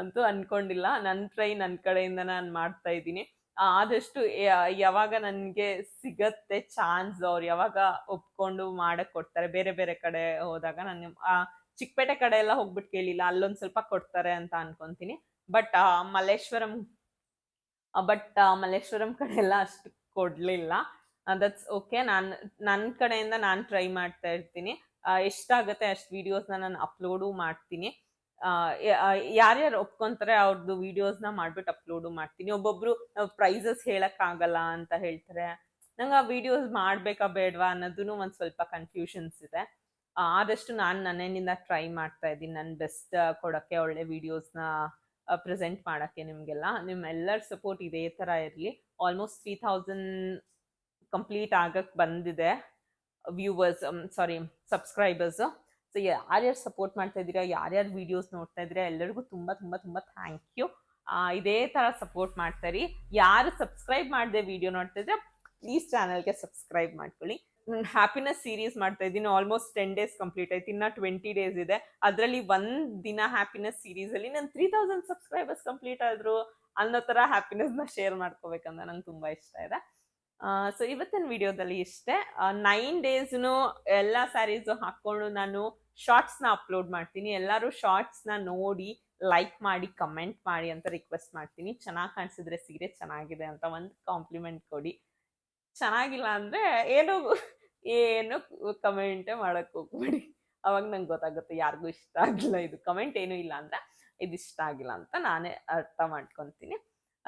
ಅಂತೂ ಅನ್ಕೊಂಡಿಲ್ಲ. ನನ್ನ ಟ್ರೈ ನನ್ನ ಕಡೆಯಿಂದ ನಾನು ಮಾಡ್ತಾ ಇದ್ದೀನಿ. ಆದಷ್ಟು ಯಾವಾಗ ನನಗೆ ಸಿಗತ್ತೆ ಚಾನ್ಸ್ ಅವ್ರು, ಯಾವಾಗ ಒಪ್ಕೊಂಡು ಮಾಡಕ್ ಕೊಡ್ತಾರೆ ಬೇರೆ ಬೇರೆ ಕಡೆ ಹೋದಾಗ ನಾನು ಚಿಕ್ಕಪೇಟೆ ಕಡೆ ಎಲ್ಲ ಹೋಗ್ಬಿಟ್ಟು ಕೇಳಿಲ್ಲ, ಅಲ್ಲೊಂದ್ ಸ್ವಲ್ಪ ಕೊಡ್ತಾರೆ ಅಂತ ಅನ್ಕೊಂತೀನಿ. ಬಟ್ ಮಲ್ಲೇಶ್ವರಂ ಬಟ್ ಮಲ್ಲೇಶ್ವರಂ ಕಡೆ ಎಲ್ಲ ಅಷ್ಟು ಕೊಡ್ಲಿಲ್ಲ. ದಟ್ಸ್ ಓಕೆ ನಾನು ನನ್ನ ಕಡೆಯಿಂದ ನಾನು ಟ್ರೈ ಮಾಡ್ತಾ ಇರ್ತೀನಿ. ಎಷ್ಟಾಗುತ್ತೆ ಅಷ್ಟು ವಿಡಿಯೋಸ್ನ ನಾನು ಅಪ್ಲೋಡು ಮಾಡ್ತೀನಿ. ಯಾರ್ಯಾರು ಒಪ್ಕೊಂತಾರೆ ಅವ್ರದ್ದು ವಿಡಿಯೋಸ್ನ ಮಾಡ್ಬಿಟ್ಟು ಅಪ್ಲೋಡು ಮಾಡ್ತೀನಿ. ಒಬ್ಬೊಬ್ರು ಪ್ರೈಸಸ್ ಆಗಲ್ಲ ಅಂತ ಹೇಳ್ತಾರೆ. ನಂಗೆ ಆ ವಿಡಿಯೋಸ್ ಮಾಡ್ಬೇಕಾ ಬೇಡವಾ ಅನ್ನೋದೂ ಒಂದು ಸ್ವಲ್ಪ ಕನ್ಫ್ಯೂಷನ್ಸ್ ಇದೆ. ಆದಷ್ಟು ನಾನು ನನ್ನಿಂದ ಟ್ರೈ ಮಾಡ್ತಾ ಇದ್ದೀನಿ. ನನ್ನ ಬೆಸ್ಟ್ ಕೊಡೋಕ್ಕೆ, ಒಳ್ಳೆ ವಿಡಿಯೋಸ್ನ ಪ್ರೆಸೆಂಟ್ ಮಾಡೋಕ್ಕೆ ನಿಮಗೆಲ್ಲ. ನಿಮ್ಮೆಲ್ಲರ ಸಪೋರ್ಟ್ ಇದೇ ಥರ ಇರಲಿ. ಆಲ್ಮೋಸ್ಟ್ ತ್ರೀ ಥೌಸಂಡ್ ಕಂಪ್ಲೀಟ್ ಆಗಕ್ಕೆ ಬಂದಿದೆ. ವ್ಯೂವರ್ಸ್ ಸಾರಿ ಸಬ್ಸ್ಕ್ರೈಬರ್ಸು ಸೊ ಯಾರ್ಯಾರು ಸಪೋರ್ಟ್ ಮಾಡ್ತಾ ಇದ್ದೀರಾ, ಯಾರ್ಯಾರು ವಿಡಿಯೋಸ್ ನೋಡ್ತಾ ಇದ್ದೀರಾ, ಎಲ್ಲರಿಗೂ ತುಂಬ ತುಂಬ ತುಂಬ ಥ್ಯಾಂಕ್ ಯು ಇದೇ ಥರ ಸಪೋರ್ಟ್ ಮಾಡ್ತಾರಿ ಯಾರು ಸಬ್ಸ್ಕ್ರೈಬ್ ಮಾಡಿದೆ ವಿಡಿಯೋ ನೋಡ್ತಾ ಇದ್ರೆ ಪ್ಲೀಸ್ ಚಾನಲ್ಗೆ ಸಬ್ಸ್ಕ್ರೈಬ್ ಮಾಡ್ಕೊಳ್ಳಿ. ಹ್ಯಾಪಿನೆಸ್ ಸೀರೀಸ್ ಮಾಡ್ತಾ ಇದ್ದೀನಿ ಆಲ್ಮೋಸ್ಟ್ ಟೆನ್ ಡೇಸ್ ಕಂಪ್ಲೀಟ್ ಆಯ್ತು, ಇನ್ನ ಟ್ವೆಂಟಿ ಡೇಸ್ ಇದೆ. ಅದರಲ್ಲಿ ಒಂದ್ ದಿನ ಹ್ಯಾಪಿನೆಸ್ ಸೀರೀಸ್ ಅಲ್ಲಿ ನಾನು ತ್ರೀ ತೌಸಂಡ್ ಸಬ್ಸ್ಕ್ರೈಬರ್ಸ್ ಕಂಪ್ಲೀಟ್ ಆದ್ರು, ಅನ್ನೋ ಹ್ಯಾಪಿನೆಸ್ನ ಶೇರ್ ಮಾಡ್ಕೋಬೇಕಂತ ನಂಗೆ ತುಂಬಾ ಇಷ್ಟ ಇದೆ. ಸೊ ಇವತ್ತಿನ ವಿಡಿಯೋದಲ್ಲಿ ಇಷ್ಟೇ ನೈನ್ ಡೇಸ್ನು ಎಲ್ಲ ಸ್ಯಾರೀಸು ಹಾಕೊಂಡು ನಾನು ಶಾರ್ಟ್ಸ್ನ ಅಪ್ಲೋಡ್ ಮಾಡ್ತೀನಿ. ಎಲ್ಲರೂ ಶಾರ್ಟ್ಸ್ನ ನೋಡಿ ಲೈಕ್ ಮಾಡಿ ಕಮೆಂಟ್ ಮಾಡಿ ಅಂತ ರಿಕ್ವೆಸ್ಟ್ ಮಾಡ್ತೀನಿ. ಚೆನ್ನಾಗಿ ಕಾಣಿಸಿದ್ರೆ ಸೀರೆ ಚೆನ್ನಾಗಿದೆ ಅಂತ ಒಂದು ಕಾಂಪ್ಲಿಮೆಂಟ್ ಕೊಡಿ. ಚೆನ್ನಾಗಿಲ್ಲ ಅಂದ್ರೆ ಏನು ಏನು ಕಮೆಂಟೇ ಮಾಡಕ್ ಹೋಗ್ಬೇಡಿ. ಅವಾಗ ನಂಗೆ ಗೊತ್ತಾಗುತ್ತೆ ಯಾರಿಗೂ ಇಷ್ಟ ಆಗಿಲ್ಲ ಇದು. ಕಮೆಂಟ್ ಏನೂ ಇಲ್ಲ ಅಂದ್ರೆ ಇದು ಇಷ್ಟ ಆಗಿಲ್ಲ ಅಂತ ನಾನೇ ಅರ್ಥ ಮಾಡ್ಕೊತೀನಿ.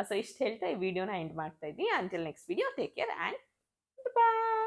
ಸೊ ಇಷ್ಟು ಹೇಳ್ತಾ ಈ ವಿಡಿಯೋನ ಎಂಡ್ ಮಾಡ್ತಾ ಇದ್ದೀನಿ. Until next video take care and bye